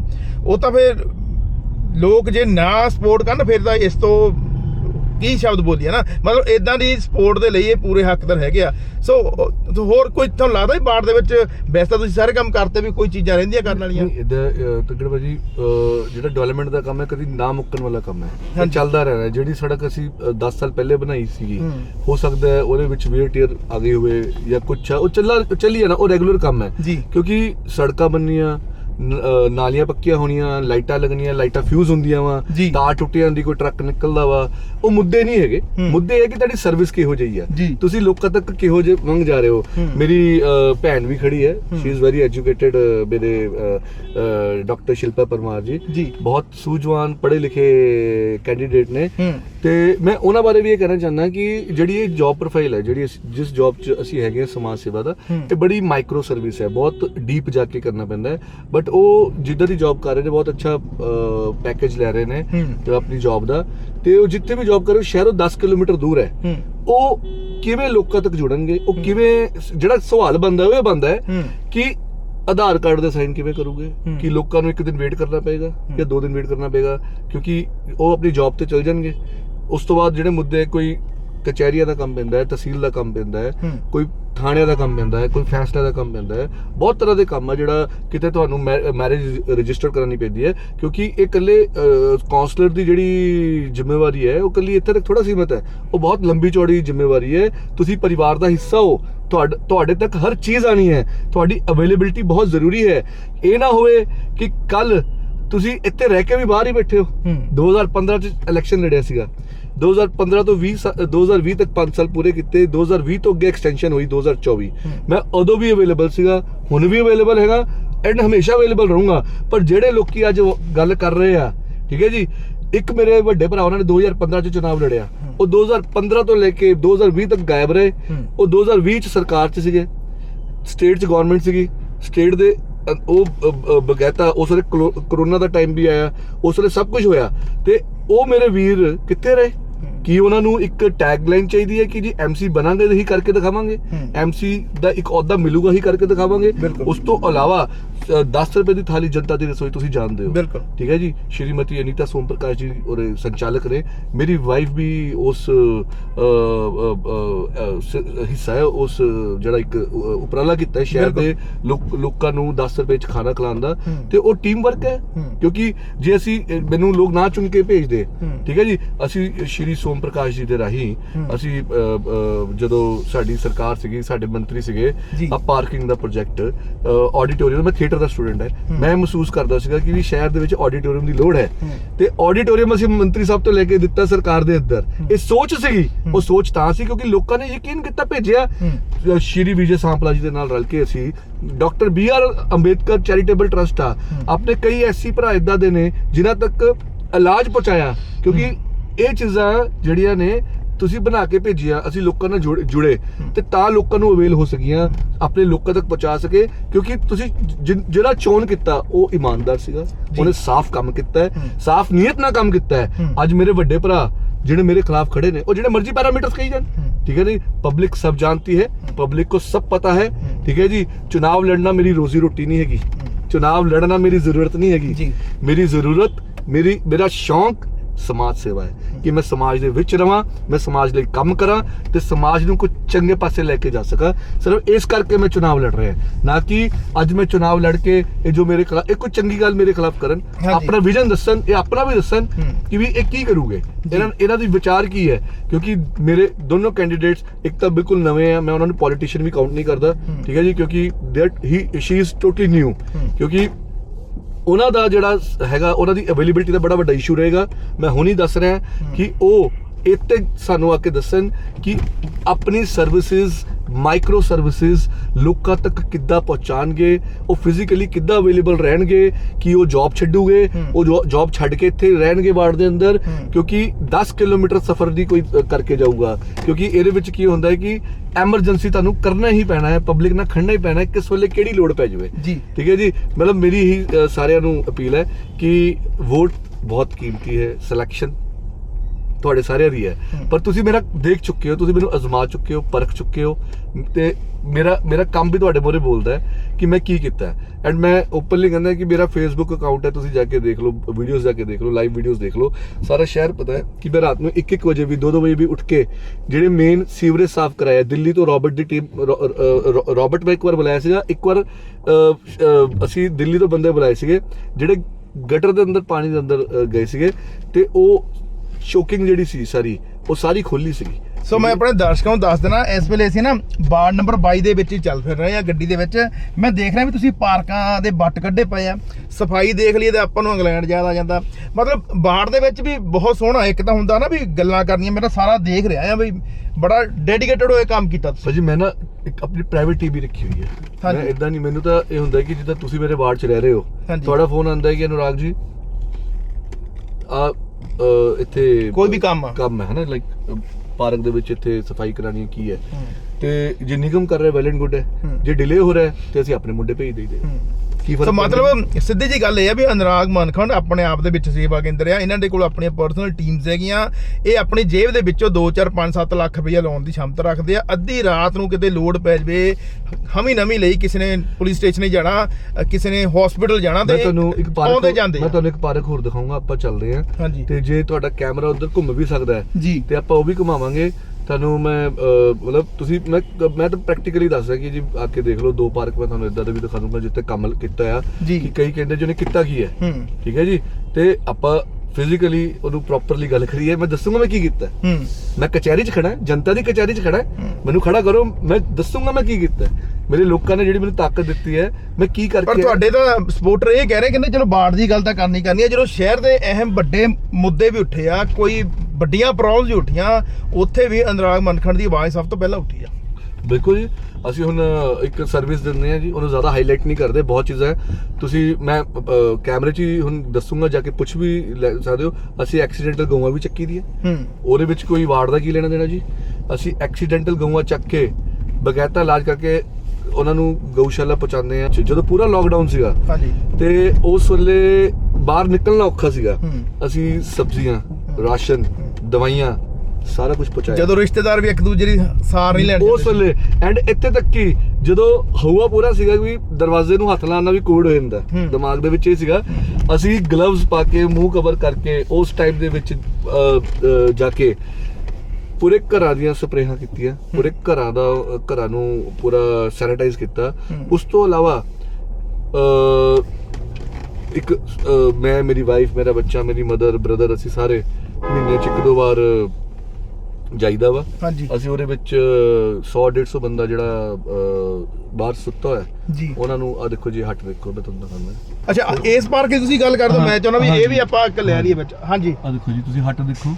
ਉਹ ਤਾਂ ਫਿਰ ਲੋਕ ਜੇ ਨਾ ਸਪੋਰਟ ਕਰਨ, ਫਿਰ ਤਾਂ ਇਸ ਤੋਂ ਕੀ ਸ਼ਬਦ ਬੋਲੀਏ ਨਾ ਮਤਲਬ ਇਦਾਂ ਦੀ ਸਪੋਰਟ ਦੇ ਲਈ ਇਹ ਪੂਰੇ ਹੱਕਦਾਰ ਹੈਗੇ ਆ ਸੋ ਹੋਰ ਕੋਈ ਤੁਹਾਨੂੰ ਲੱਗਦਾ ਹੀ ਬਾੜ ਦੇ ਵਿੱਚ ਵੈਸੇ ਤਾਂ ਤੁਸੀਂ ਸਾਰੇ ਕੰਮ ਕਰਤੇ ਵੀ ਕੋਈ ਚੀਜ਼ਾਂ ਰਹਿੰਦੀਆਂ ਕਰਨ ਵਾਲੀਆਂ ਇਦਾਂ ਤਕੜ ਭਾਜੀ ਜਿਹੜਾ ਡਿਵੈਲਪਮੈਂਟ ਦਾ ਕੰਮ ਹੈ ਕਦੀ ਨਾ ਮੁੱਕਣ ਵਾਲਾ ਕੰਮ ਹੈ। ਚੱਲਦਾ ਰਹਿਣਾ ਹੈ। ਜਿਹੜੀ ਸੜਕ ਅਸੀਂ ਅਹ, 10 ਸਾਲ ਪਹਿਲੇ ਬਣਾਈ ਸੀਗੀ ਹੂੰ। ਹੋ ਸਕਦਾ ਹੈ ਉਹਦੇ ਵਿੱਚ ਵੇਅਰ ਟੀਅਰ ਆ ਗਈ ਹੋਵੇ ਜਾਂ ਕੁਛ ਆ ਉਹ ਚੱਲਾ ਚੱਲੀ ਹੈ ਨਾ ਉਹ ਰੈਗੂਲਰ ਕੰਮ ਹੈ ਕਿਉਂਕਿ ਸੜਕਾਂ ਅਹ, ਨਾਲੀਆਂ ਪੱਕੀਆਂ ਹੋਣੀਆਂ ਲਾਈਟਾਂ ਲੱਗਣੀਆਂ ਲਾਈਟਾਂ ਫਿਊਜ਼ ਹੁੰਦੀਆਂ ਵਾ। ਤਾਰ ਟੁੱਟੀ ਜਾਂਦੀ ਕੋਈ ਟਰੱਕ ਨਿਕਲਦਾ ਵਾ ਉਹ ਮੁੱਦੇ ਨਹੀਂ ਹੈਗੇ। ਮੁੱਦੇ ਇਹ ਕਿ ਤੁਹਾਡੀ ਸਰਵਿਸ ਕਿਹੋ ਜਿਹੀ ਆ। ਤੁਸੀਂ ਲੋਕਾਂ ਤੱਕ ਕਿਹੋ ਜਿਹੇ ਮੰਗ ਜਾ ਰਹੇ ਹੋ। ਮੇਰੀ ਭੈਣ ਵੀ ਖੜੀ ਹੈ। ਸ਼ੀ ਇਜ਼ ਵੈਰੀ ਐਜੂਕੇਟਿਡ ਮੇਰੇ ਡਾਕਟਰ ਸ਼ਿਲਪਾ ਪਰਮਾਰ ਜੀ ਬਹੁਤ ਸੂਝਵਾਨ ਪੜ੍ਹੇ ਲਿਖੇ ਕੈਂਡੀਡੇਟ ਨੇ ਤੇ ਮੈਂ ਉਹਨਾਂ ਬਾਰੇ ਵੀ ਇਹ ਕਹਿਣਾ ਚਾਹੁੰਦਾ ਕਿ ਜਿਹੜੀ ਇਹ ਜੌਬ ਪ੍ਰੋਫਾਈਲ ਹੈ ਜਿਹੜੀ ਜਿਸ ਜੌਬ 'ਚ ਅਸੀਂ ਹੈਗੇ ਸਮਾਜ ਸੇਵਾ ਦਾ। ਇਹ ਬੜੀ ਮਾਈਕਰੋ ਸਰਵਿਸ ਹੈ ਬਹੁਤ ਡੀਪ ਜਾ ਕੇ ਕਰਨਾ ਪੈਂਦਾ ਹੈ ਬਟ ਉਹ ਜਿੱਦਾਂ ਦੀ ਜੌਬ ਕਰ ਰਹੇ ਨੇ ਬਹੁਤ ਅੱਛਾ ਪੈਕੇਜ ਲੈ ਰਹੇ ਨੇ। ਤੇ ਆਪਣੀ ਜੌਬ ਦਾ ਤੇ ਉਹ ਜਿੱਥੇ ਵੀ ਜੌਬ ਕਰ ਰਹੇ ਉਹ ਸ਼ਹਿਰੋਂ 10 ਕਿਲੋਮੀਟਰ ਦੂਰ ਹੈ ਉਹ ਕਿਵੇਂ ਲੋਕਾਂ ਤੱਕ ਜੁੜਨਗੇ ਉਹ। ਕਿਵੇਂ ਜਿਹੜਾ ਸਵਾਲ ਬੰਦਾ ਉਹ ਬੰਦਾ ਹੈ ਕਿ ਆਧਾਰ ਕਾਰਡ ਦੇ ਸਾਈਨ ਕਿਵੇਂ ਕਰੋਗੇ। ਕਿ ਲੋਕਾਂ ਨੂੰ ਇੱਕ ਦਿਨ ਵੇਟ ਕਰਨਾ ਪਏਗਾ। ਜਾਂ ਦੋ ਦਿਨ ਵੇਟ ਕਰਨਾ ਪਏਗਾ ਕਿਉਂਕਿ ਉਹ ਆਪਣੀ ਜੌਬ ਤੇ ਚਲ ਜਾਣਗੇ ਉਸ ਤੋਂ ਬਾਅਦ ਜਿਹੜੇ ਮੁੱਦੇ ਕੋਈ ਕਚਹਿਰੀਆਂ ਦਾ ਕੰਮ ਪੈਂਦਾ ਹੈ ਤਹਿਸੀਲ ਦਾ ਕੰਮ ਪੈਂਦਾ ਹੈ। ਕੋਈ ਥਾਣਿਆਂ ਦਾ ਕੰਮ ਪੈਂਦਾ ਹੈ ਕੋਈ ਫੈਸਲਾ ਦਾ ਕੰਮ ਪੈਂਦਾ ਹੈ। ਬਹੁਤ ਤਰ੍ਹਾਂ ਦੇ ਕੰਮ ਆ ਜਿਹੜਾ ਕਿਤੇ ਤੁਹਾਨੂੰ ਮੈਰਿਜ ਰਜਿਸਟਰ ਕਰਾਉਣੀ ਪੈਂਦੀ ਹੈ ਕਿਉਂਕਿ ਇਹ ਇਕੱਲੇ ਕਾਉਂਸਲਰ ਦੀ ਜਿਹੜੀ ਜ਼ਿੰਮੇਵਾਰੀ ਹੈ ਉਹ ਇਕੱਲੀ ਇੱਥੇ ਤੱਕ ਥੋੜਾ ਸੀਮਤ ਹੈ। ਉਹ ਬਹੁਤ ਲੰਬੀ ਚੌੜੀ ਜ਼ਿੰਮੇਵਾਰੀ ਹੈ। ਤੁਸੀਂ ਪਰਿਵਾਰ ਦਾ ਹਿੱਸਾ ਹੋ ਤੁਹਾਡ- ਤੁਹਾਡੇ ਤੱਕ ਹਰ ਚੀਜ਼ ਆਣੀ ਹੈ। ਤੁਹਾਡੀ ਅਵੇਲੇਬਿਲਟੀ ਬਹੁਤ ਜ਼ਰੂਰੀ ਹੈ। ਇਹ ਨਾ ਹੋਵੇ ਕਿ ਕੱਲ ਤੁਸੀਂ ਇੱਥੇ ਰਹਿ ਕੇ ਵੀ ਬਾਹਰ ਹੀ ਬੈਠੇ ਹੂੰ। 2015 ਚ ਇਲੈਕਸ਼ਨ ਲੜਿਆ ਸੀਗਾ। 2015 ਤੋਂ 20 ਸਾ- 2020 ਤੱਕ 5 ਸਾਲ ਪੂਰੇ ਕੀਤੇ 2020 ਤੋਂ ਅੱਗੇ ਐਕਸਟੈਂਸ਼ਨ ਹੋਈ 2024 ਹੂੰ। ਮੈਂ ਉਦੋਂ ਵੀ ਅਵੇਲੇਬਲ ਸੀਗਾ ਹੁਣ ਵੀ ਅਵੇਲੇਬਲ ਹੈਗਾ ਐਂਡ ਹਮੇਸ਼ਾ ਅਵੇਲੇਬਲ ਰਹੂੰਗਾ। ਪਰ ਜਿਹੜੇ ਲੋਕੀ ਅੱਜ ਗੱਲ ਕਰ ਰਹੇ ਆ ਠੀਕ ਹੈ ਜੀ? ਇੱਕ ਮੇਰੇ ਵੱਡੇ ਭਰਾ ਉਹਨਾਂ ਨੇ 2015 ਚ ਚੁਣਾਵ ਲੜਿਆ। ਉਹ 2015 ਤੋਂ ਲੈ ਕੇ 2020 ਤੱਕ ਗਾਇਬ ਰਹੇ। ਉਹ 2020 ਚ ਸਰਕਾਰ ਚ ਸੀਗੇ। ਸਟੇਟ ਚ ਗਵਰਨਮੈਂਟ ਸੀਗੀ। ਸਟੇਟ ਦੇ ਉਹ ਬਗੈਤਾ ਉਸ ਵੇਲੇ ਕਰੋਨਾ ਦਾ ਟਾਈਮ ਵੀ ਆਇਆ ਉਸ ਵੇਲੇ ਸਭ ਕੁਝ ਹੋਇਆ। ਤੇ ਉਹ ਮੇਰੇ ਵੀਰ ਕਿੱਥੇ ਰਹੇ? ਕੀ ਉਹਨਾਂ ਨੂੰ ਇੱਕ ਟੈਗਲਾਈਨ ਚਾਹੀਦੀ ਹੈ ਕਿ ਜੀ ਐਮਸੀ ਬਣਾਂਗੇ ਤੇ ਹੀ ਕਰਕੇ ਦਿਖਾਵਾਂਗੇ। ਐਮਸੀ ਦਾ ਇੱਕ ਅਹੁਦਾ ਮਿਲੂਗਾ ਹੀ ਕਰਕੇ ਦਿਖਾਵਾਂਗੇ। ਉਸ ਤੋਂ ਇਲਾਵਾ 10 ਰੁਪਏ ਦੀ ਥਾਲੀ ਜਨਤਾ ਦੀ ਰਸੋਈ ਤੁਸੀਂ ਜਾਣਦੇ ਹੋ ਬਿਲਕੁਲ। ਠੀਕ ਹੈ ਜੀ ਸ਼੍ਰੀਮਤੀ ਅਨੀਤਾ ਸੋਮ ਪ੍ਰਕਾਸ਼ ਜੀ ਔਰ ਸੰਚਾਲਕ ਨੇ ਮੇਰੀ ਵਾਈਫ ਵੀ ਉਸ ਹਿੱਸਾ ਹੈ ਉਸ ਜਿਹੜਾ ਇੱਕ ਉਪਰਾਲਾ ਕੀਤਾ ਹੈ ਸ਼ਹਿਰ ਦੇ ਲੋਕ- ਨੂੰ 10 ਰੁਪਏ ਚ ਖਾਣਾ ਖਿਲਾਉਣ ਦਾ। ਤੇ ਉਹ ਟੀਮ ਵਰਕ ਹੈ। ਕਿਉਂਕਿ ਜੇ ਅਸੀਂ ਮੈਨੂੰ ਲੋਕ ਨਾ ਚੁਣ ਕੇ ਭੇਜਦੇ। ਠੀਕ ਹੈ ਜੀ ਅਸੀਂ ਸ਼੍ਰੀ ਸੋਮ ਪ੍ਰਕਾਸ਼ ਜੀ ਦੇ ਰਾਹੀਂ। ਅਸੀਂ ਜਦੋਂ ਸਾਡੀ ਸਰਕਾਰ ਸੀਗੀ ਸਾਡੇ ਮੰਤਰੀ ਸੀਗੇ। ਆ ਪਾਰਕਿੰਗ ਦਾ ਪ੍ਰੋਜੈਕਟ ਆਡੀਟੋਰੀਅਮ ਮੈਂ ਥੀਏਟਰ ਦਾ ਸਟੂਡੈਂਟ ਹੈ। ਮੈਂ ਮਹਿਸੂਸ ਕਰਦਾ ਸੀਗਾ ਕਿ ਵੀ ਸ਼ਹਿਰ ਦੇ ਵਿੱਚ ਆਡੀਟੋਰੀਅਮ ਦੀ ਲੋੜ ਹੈ। ਤੇ ਆਡੀਟੋਰੀਅਮ ਅਸੀਂ ਮੰਤਰੀ ਸਾਹਿਬ ਤੋਂ ਲੈ ਕੇ ਦਿੱਤਾ ਸਰਕਾਰ ਦੇ ਅੰਦਰ। ਇਹ ਸੋਚ ਸੀਗੀ। ਉਹ ਸੋਚ ਤਾਂ ਸੀ ਕਿਉਂਕਿ ਲੋਕਾਂ ਨੇ ਯਕੀਨ ਕੀਤਾ ਭੇਜਿਆ। ਸ਼੍ਰੀ ਵਿਜੇ ਸਾਂਪਲਾ ਜੀ ਦੇ ਨਾਲ ਰਲ ਕੇ ਅਸੀਂ doctor B R Ambedkar charitable trust ਆ। ਆਪਣੇ ਕਈ ਐਸੀ ਭਰਾ ਇਦਾਂ ਦੇ ਨੇ ਜਿਨ੍ਹਾਂ ਤੱਕ ਇਲਾਜ ਪਹੁੰਚਾਇਆ। ਕਿਉਂਕਿ ਇਹ ਚੀਜ਼ਾਂ ਜਿਹੜੀਆਂ ਨੇ ਤੁਸੀਂ ਬਣਾ ਕੇ ਭੇਜੀਆਂ ਅਸੀਂ ਲੋਕਾਂ ਨਾਲ ਜੁੜ- ਜੁੜੇ ਤੇ ਤਾਂ ਲੋਕਾਂ ਨੂੰ ਅਵੇਲ ਹੋ ਸਕੀਆਂ ਆਪਣੇ ਲੋਕਾਂ ਤੱਕ ਪਹੁੰਚਾ ਸਕੇ ਕਿਉਂਕਿ ਤੁਸੀਂ ਜਿ- ਜਿਹੜਾ ਚੋਣ ਕੀਤਾ ਉਹ ਇਮਾਨਦਾਰ ਸੀਗਾ ਉਹਨੇ ਸਾਫ਼ ਕੰਮ ਕੀਤਾ ਹੈ ਹੂੰ। ਸਾਫ਼ ਨੀਅਤ ਨਾਲ ਕੰਮ ਕੀਤਾ ਹੈ ਹੂੰ। ਅੱਜ ਮੇਰੇ ਵੱਡੇ ਭਰਾ ਜਿਹੜੇ ਮੇਰੇ ਖਿਲਾਫ ਖੜੇ ਨੇ ਉਹ ਜਿਹੜੇ ਮਰਜ਼ੀ ਪੈਰਾਮੀਟਰਸ ਕਹੀ ਜਾਣ ਹੂੰ। ठीक है नहीं पब्लिक सब जानती है पब्लिक को सब पता है ठीक है जी चुनाव लड़ना मेरी रोजी रोटी नहीं हैगी चुनाव लड़ना मेरी जरूरत नहीं हैगी जी। मेरी जरूरत मेरी मेरा शौक ਸਮਾਜ ਸੇਵਾ ਹੈ ਕਿ ਮੈਂ ਸਮਾਜ ਦੇ ਵਿੱਚ ਰਵਾਂ ਮੈਂ ਸਮਾਜ ਲਈ ਕੰਮ ਕਰਾਂ ਤੇ ਸਮਾਜ ਨੂੰ ਕੁਝ ਚੰਗੇ ਪਾਸੇ ਲੈ ਕੇ ਜਾ ਸਕਾਂ। ਸਿਰਫ ਇਸ ਕਰਕੇ ਮੈਂ ਚੁਣਾਵ ਲੜ ਰਿਹਾ ਨਾ ਕਿ ਅੱਜ ਮੈਂ ਚੁਣਾਵ ਲੜ ਕੇ ਇਹ ਜੋ ਮੇਰੇ ਖਿਲਾਫ ਇਹ ਕੋਈ ਚੰਗੀ ਗੱਲ ਮੇਰੇ ਖਿਲਾਫ ਕਰਨ। ਆਪਣਾ ਵਿਜ਼ਨ ਦੱਸਣ ਇਹ ਆਪਣਾ ਵੀ ਦੱਸਣ। ਕਿ ਵੀ ਇਹ ਕੀ ਕਰੂਗੇ। ਇਹਨਾਂ ਇਹਨਾਂ ਦੀ ਵਿਚਾਰ ਕੀ ਹੈ? ਕਿਉਂਕਿ ਮੇਰੇ ਦੋਨੋਂ ਕੈਂਡੀਡੇਟਸ ਇੱਕ ਤਾਂ ਬਿਲਕੁਲ ਨਵੇਂ ਆ ਮੈਂ ਉਹਨਾਂ ਨੂੰ ਪੋਲੀਟੀਸ਼ੀਅਨ ਵੀ ਕਾਊਂਟ ਨਹੀਂ ਕਰਦਾ ਠੀਕ ਹੈ ਜੀ? ਕਿਉਂਕਿ that he she is totally new ਕਿਉਂਕਿ ਉਹਨਾਂ ਦਾ ਜਿਹੜਾ ਹੈਗਾ ਉਹਨਾਂ ਦੀ ਅਵੇਲੇਬਿਲਟੀ ਦਾ ਬੜਾ ਵੱਡਾ ਇਸ਼ੂ ਰਹੇਗਾ। ਮੈਂ ਹੁਣੀ ਦੱਸ ਰਿਹਾ ਕਿ ਉਹ ਇੱਥੇ ਸਾਨੂੰ ਆ ਕੇ ਦੱਸਣ ਕਿ ਆਪਣੀ ਸਰਵਿਸਿਜ਼ ਮਾਈਕਰੋ ਸਰਵਿਸਿਜ਼ ਲੋਕਾਂ ਤੱਕ ਕਿੱਦਾਂ ਪਹੁੰਚਾਣਗੇ ਉਹ ਫਿਜ਼ੀਕਲੀ ਕਿੱਦਾਂ ਅਵੇਲੇਬਲ ਰਹਿਣਗੇ ਕਿ ਉਹ ਜੌਬ ਛੱਡੂਗੇ ਉਹ ਜੌਬ ਛੱਡ ਕੇ ਇੱਥੇ ਰਹਿਣਗੇ ਵਾਰਡ ਦੇ ਅੰਦਰ ਕਿਉਂਕਿ 10 ਕਿਲੋਮੀਟਰ ਸਫ਼ਰ ਦੀ ਕੋਈ ਕਰਕੇ ਜਾਊਗਾ। ਕਿਉਂਕਿ ਇਹਦੇ ਵਿੱਚ ਕੀ ਹੁੰਦਾ ਹੈ ਕਿ ਐਮਰਜੈਂਸੀ ਤੁਹਾਨੂੰ ਕਰਨਾ ਹੀ ਪੈਣਾ ਹੈ ਪਬਲਿਕ ਨਾਲ ਖੜਨਾ ਹੀ ਪੈਣਾ ਹੈ ਕਿਸ ਵੇਲੇ ਕਿਹੜੀ ਲੋੜ ਪੈ ਜਾਵੇ। ਜੀ। ਠੀਕ ਹੈ ਜੀ? ਮਤਲਬ ਮੇਰੀ ਹੀ ਸਾਰਿਆਂ ਨੂੰ ਅਪੀਲ ਹੈ ਕਿ ਵੋਟ ਬਹੁਤ ਕੀਮਤੀ ਹੈ ਸਿਲੈਕਸ਼ਨ ਤੁਹਾਡੇ ਸਾਰਿਆਂ ਦੀ ਹੈ। ਪਰ ਤੁਸੀਂ ਮੇਰਾ ਦੇਖ ਚੁੱਕੇ ਹੋ ਤੁਸੀਂ ਮੈਨੂੰ ਅਜ਼ਮਾ ਚੁੱਕੇ ਹੋ ਪਰਖ ਚੁੱਕੇ ਹੋ ਤੇ ਮੇਰਾ ਮੇਰਾ ਕੰਮ ਵੀ ਤੁਹਾਡੇ ਮੋਰੇ ਬੋਲਦਾ ਹੈ ਕਿ ਮੈਂ ਕੀ ਕੀਤਾ ਐਂਡ ਮੈਂ ਓਪਨਲੀ ਕਹਿੰਦਾ ਕਿ ਮੇਰਾ ਫੇਸਬੁੱਕ ਅਕਾਊਂਟ ਹੈ ਤੁਸੀਂ ਜਾ ਕੇ ਦੇਖ ਲਓ ਵੀਡੀਓਜ਼ ਜਾ ਕੇ ਦੇਖ ਲਓ ਲਾਈਵ ਵੀਡੀਓਜ਼ ਦੇਖ ਲਓ। ਸਾਰਾ ਸ਼ਹਿਰ ਪਤਾ ਹੈ ਕਿ ਮੈਂ ਰਾਤ ਨੂੰ 1-1 ਵਜੇ ਵੀ 2-2 ਵਜੇ ਵੀ ਉੱਠ ਕੇ ਜਿਹੜੇ ਮੇਨ ਸੀਵਰੇਜ ਸਾਫ਼ ਕਰਾਇਆ ਦਿੱਲੀ ਤੋਂ ਰਾਬਰਟ ਦੀ ਟੀਮ ਰਾਬਰਟ ਮੈਂ ਇੱਕ ਵਾਰ ਬੁਲਾਇਆ ਸੀਗਾ ਇੱਕ ਵਾਰ ਅਸੀਂ ਦਿੱਲੀ ਤੋਂ ਬੰਦੇ ਬੁਲਾਏ ਸੀਗੇ ਜਿਹੜੇ ਗਟਰ ਦੇ ਅੰਦਰ ਪਾਣੀ ਦੇ ਅੰਦਰ ਗਏ ਸੀਗੇ ਤੇ ਉਹ ਸ਼ੋਕਿੰਗ ਜਿਹੜੀ ਸੀ ਸਾਰੀ ਉਹ ਸਾਰੀ ਖੋਲੀ ਸੀਗੀ। ਸੋ ਮੈਂ ਆਪਣੇ ਦਰਸ਼ਕਾਂ ਨੂੰ ਦੱਸ ਦੇਣਾ ਇਸ ਵੇਲੇ ਅਸੀਂ ਨਾ ਵਾਰਡ ਨੰਬਰ 22 ਦੇ ਵਿੱਚ ਹੀ ਚੱਲ ਫਿਰ ਰਹੇ ਆ ਗੱਡੀ ਦੇ ਵਿੱਚ। ਮੈਂ ਦੇਖ ਰਿਹਾ ਵੀ ਤੁਸੀਂ ਪਾਰਕਾਂ ਦੇ ਬੱਟ ਕੱਢੇ ਪਏ ਆ। ਸਫ਼ਾਈ ਦੇਖ ਲਈਏ ਤੇ ਆਪਾਂ ਨੂੰ ਇੰਗਲੈਂਡ ਆ ਜਾਂਦਾ। ਮਤਲਬ ਵਾਰਡ ਦੇ ਵਿੱਚ ਵੀ ਬਹੁਤ ਸੋਹਣਾ ਇੱਕ ਤਾਂ ਹੁੰਦਾ ਨਾ ਵੀ ਗੱਲਾਂ ਕਰਨੀਆਂ ਮੇਰਾ ਸਾਰਾ ਦੇਖ ਰਿਹਾ ਆ ਵੀ ਬੜਾ ਡੈਡੀਕੇਟਡ ਹੋਏ ਕੰਮ ਕੀਤਾ ਤੁਸੀਂ। ਭਾਜੀ ਮੈਂ ਨਾ ਇੱਕ ਆਪਣੀ ਪ੍ਰਾਈਵੇਟ ਟੀਵੀ ਰੱਖੀ ਹੋਈ ਹੈ। ਮੈਂ ਇਦਾਂ ਨਹੀਂ ਮੈਨੂੰ ਤਾਂ ਇਹ ਹੁੰਦਾ ਕਿ ਜਿੱਦਾਂ ਤੁਸੀਂ ਮੇਰੇ ਵਾਰਡ 'ਚ ਰਹਿ ਰਹੇ ਹੋ। ਤੁਹਾਡਾ ਫੋਨ ਆਉਂਦਾ ਹੈ ਕਿ ਅਨੁਰਾਗ ਜੀ ਆ ਇੱਥੇ ਕੋਈ ਵੀ ਕੰਮ ਆ। ਕੰਮ ਹੈ ਹਨਾ ਲਾਈਕ ਪਾਰਕ ਦੇ ਵਿੱਚ ਇੱਥੇ ਸਫ਼ਾਈ ਕਰਾਣੀ ਹੈ ਕੀ ਹੈ ਤੇ ਜੇ ਨਿਗਮ ਕਰ ਰਿਹਾ ਵੈਲ ਐਂਡ ਗੁੱਡ ਹੈ ਹੂੰ। ਜੇ ਡਿਲੇ ਹੋ ਰਿਹਾ ਹੈ, ਤੇ ਅਸੀਂ ਆਪਣੇ ਮੁੰਡੇ ਭੇਜ ਦੇਈਦੇ ਹਾਂ। ਕੀ ਫ਼ਰਕ ਸੋ? ਮਤਲਬ ਸਿੱਧੀ ਜੀ ਗੱਲ ਇਹ ਆ ਵੀ ਅਨੁਰਾਗ ਮਨਖੰਡ ਆਪਣੇ ਆਪ ਦੇ ਵਿੱਚ ਸੇਵਾ ਕੇਂਦਰ ਆ। ਇਹਨਾਂ ਦੇ ਕੋਲ ਆਪਣੀਆਂ ਪਰਸਨਲ ਟੀਮਸ ਹੈਗੀਆਂ। ਇਹ ਆਪਣੀ ਜੇਬ ਦੇ ਵਿੱਚੋਂ 2 4 5 7 ਲੱਖ ਰੁਪਈਆ ਲਾਉਣ ਦੀ ਸ਼ਮਤਾ ਰੱਖਦੇ ਆ। ਅੱਧੀ ਰਾਤ ਨੂੰ ਕਿਤੇ ਲੋਡ ਪੈ ਜਵੇ ਹਮੀ ਨਮੀ ਲਈ ਕਿਸੇ ਨੇ ਪੁਲਿਸ ਸਟੇਸ਼ਨ ਹੀ ਜਾਣਾ ਕਿਸੇ ਨੇ ਹਸਪੀਟਲ ਜਾਣਾ ਮੈਂ ਤੁਹਾਨੂੰ ਇੱਕ ਪਾਰਕ ਮੈਂ ਆ। ਤੁਹਾਨੂੰ ਇੱਕ ਪਾਰਕ ਹੋਰ ਦਿਖਾਊਂਗਾ। ਆਪਾਂ ਚੱਲਦੇ ਹਾਂਜੀ। ਤੇ ਜੇ ਤੁਹਾਡਾ ਕੈਮਰਾ ਉਧਰ ਘੁੰਮ ਵੀ ਸਕਦਾ ਹੈ ਤੇ ਆਪਾਂ ਉਹ ਵੀ ਘੁਮਾਵਾਂਗੇ। ਤੁਹਾਨੂੰ ਮੈਂ ਮਤਲਬ ਤੁਸੀਂ ਮੈਂ ਮੈਂ ਤਾਂ ਪ੍ਰੈਕਟੀਕਲੀ ਦੱਸ ਰਿਹਾ ਕਿ ਜੀ ਆ ਕੇ ਦੇਖ ਲਓ ਦੋ ਪਾਰਕ ਮੈਂ ਤੁਹਾਨੂੰ ਇਦਾਂ ਦੇ ਵੀ ਦਿਖਾ ਦੂੰਗਾ ਜਿੱਥੇ ਕੰਮ ਕੀਤਾ ਆ। ਕਿ ਕਈ ਕਹਿੰਦੇ ਜਿਹਨੇ ਕੀਤਾ ਕੀ ਹੈ? ਠੀਕ ਹੈ ਜੀ? ਤੇ ਆਪਾਂ ਫਿਜ਼ੀਕਲੀ ਉਹਨੂੰ ਪ੍ਰੋਪਰਲੀ ਗੱਲ ਕਰੀਏ ਮੈਂ ਦੱਸੂਗਾ ਮੈਂ ਕੀ ਕੀਤਾ ਮੈਂ ਕਚਹਿਰੀ 'ਚ ਖੜਾ ਜਨਤਾ ਦੀ ਕਚਹਿਰੀ 'ਚ ਖੜਾ। ਮੈਨੂੰ ਖੜਾ ਕਰੋ ਮੈਂ ਦੱਸੂਗਾ ਮੈਂ ਕੀ ਕੀਤਾ ਮੇਰੇ ਲੋਕਾਂ ਨੇ ਜਿਹੜੀ ਮੈਨੂੰ ਤਾਕਤ ਦਿੱਤੀ ਹੈ ਮੈਂ ਕੀ ਕਰਕੇ ਪਰ ਤੁਹਾਡੇ ਤਾਂ ਸਪੋਰਟਰ ਇਹ ਕਹਿ ਰਹੇ ਕਹਿੰਦੇ ਚਲੋ ਬਾੜ ਦੀ ਗੱਲ ਤਾਂ ਕਰਨੀ ਕਰਨੀ ਹੈ ਜਦੋਂ ਸ਼ਹਿਰ ਦੇ ਅਹਿਮ ਵੱਡੇ ਮੁੱਦੇ ਵੀ ਉੱਠੇ ਆ ਕੋਈ ਵੱਡੀਆਂ ਪ੍ਰੋਬਲਮਸ ਉੱਠੀਆਂ ਉੱਥੇ ਵੀ ਅਨੁਰਾਗ ਮਨਖੰਡ ਦੀ ਆਵਾਜ਼ ਸਭ ਤੋਂ ਪਹਿਲਾਂ ਉੱਠੀ ਆ। ਬਿਲਕੁਲ ਜੀ ਅਸੀਂ ਹੁਣ ਇੱਕ ਸਰਵਿਸ ਦਿੰਦੇ ਆ ਜੀ ਉਹਨੂੰ ਜ਼ਿਆਦਾ ਹਾਈਲਾਈਟ ਨਹੀਂ ਕਰਦੇ ਬਹੁਤ ਚੀਜ਼ਾਂ ਹੈ। ਤੁਸੀਂ ਮੈਂ ਕੈਮਰੇ 'ਚ ਹੀ ਹੁਣ ਦੱਸੂਗਾ ਜਾ ਕੇ ਪੁੱਛ ਵੀ ਲੈ ਸਕਦੇ ਹੋ ਅਸੀਂ ਐਕਸੀਡੈਂਟਲ ਗਊਆਂ ਵੀ ਚੱਕੀ ਦੀ ਹੈ। ਹੂੰ ਉਹਦੇ ਵਿੱਚ ਕੋਈ ਵਾਰਡ ਦਾ ਕੀ ਲੈਣਾ ਦੇਣਾ ਜੀ? ਅਸੀਂ ਐਕਸੀਡੈਂਟਲ ਗਊਆਂ ਚੱਕ ਕੇ ਬਗੈਤਾ ਇਲਾਜ ਕਰਕੇ ਉਹਨਾਂ ਨੂੰ ਗਊਸ਼ਾਲਾ ਪਹੁੰਚਾਉਂਦੇ ਆ ਜਦੋਂ ਪੂਰਾ ਲੋਕਡਾਊਨ ਸੀਗਾ ਹਾਂਜੀ। ਤੇ ਉਸ ਵੇਲੇ ਬਾਹਰ ਨਿਕਲਣਾ ਔਖਾ ਸੀਗਾ। ਅਸੀਂ ਸਬਜ਼ੀਆਂ ਰਾਸ਼ਨ ਦਵਾਈਆਂ ਸਾਰਾ ਕੁਝ ਪਹੁੰਚਾਇਆ ਜਦੋਂ ਰਿਸ਼ਤੇਦਾਰ ਵੀ ਇੱਕ ਦੂਜੇ ਦੀ ਸਾਰ ਨਹੀਂ ਲੈਣ ਉਸ ਵੇਲੇ ਐਂਡ ਇੱਥੇ ਤੱਕ ਕਿ ਜਦੋਂ ਹਵਾ ਪੂਰਾ ਸੀਗਾ ਵੀ ਦਰਵਾਜ਼ੇ ਨੂੰ ਹੱਥ ਨਾਲ ਵੀ ਕੋਡ ਹੋ ਜਾਂਦਾ। ਦਿਮਾਗ ਦੇ ਵਿੱਚ ਇਹ ਸੀਗਾ ਅਸੀਂ ਗਲਵਜ਼ ਪਾ ਕੇ ਮੂੰਹ ਕਵਰ ਕਰਕੇ ਉਸ ਟਾਈਮ ਦੇ ਵਿੱਚ ਜਾ ਕੇ ਪੂਰੇ ਘਰਾਂ ਦੀਆਂ ਸਪਰੇਹਾਂ ਕੀਤੀਆਂ ਪੂਰੇ ਘਰਾਂ ਦਾ ਘਰਾਂ ਨੂੰ ਪੂਰਾ ਸੈਨੀਟਾਈਜ਼ ਕੀਤਾ। ਉਸ ਤੋਂ ਇਲਾਵਾ ਇੱਕ ਮੈਂ ਮੇਰੀ ਵਾਈਫ ਮੇਰਾ ਬੱਚਾ ਮੇਰੀ ਮਦਰ ਬ੍ਰਦਰ ਅਸੀਂ ਸਾਰੇ ਮਹੀਨੇ ਚ ਇੱਕ ਦੋ ਵਾਰ ਜਾਈਦਾ ਵਾ। ਹਾਂਜੀ। ਅਸੀਂ ਉਹਦੇ ਵਿੱਚ 100 150 ਬੰਦਾ ਜਿਹੜਾ ਬਾਹਰ ਸੁੱਤਾ ਹੋਇਆ। ਜੀ। ਉਹਨਾਂ ਨੂੰ ਆ ਦੇਖੋ ਜੀ ਹੱਟ ਦੇਖੋ ਮੈਂ ਤੁਹਾਨੂੰ ਦਿਖਾਉਂਦਾ। ਅੱਛਾ ਇਸ ਪਾਰਕ ਦੀ ਤੁਸੀਂ ਗੱਲ ਕਰ ਦੋ ਮੈਂ ਚਾਹੁੰਦਾ ਵੀ ਇਹ ਵੀ ਆਪਾਂ ਇੱਕ ਲੈ ਲਈਏ ਵਿੱਚ। ਹਾਂਜੀ। ਆ ਦੇਖੋ ਜੀ ਤੁਸੀਂ ਹੱਟ ਦੇਖੋ।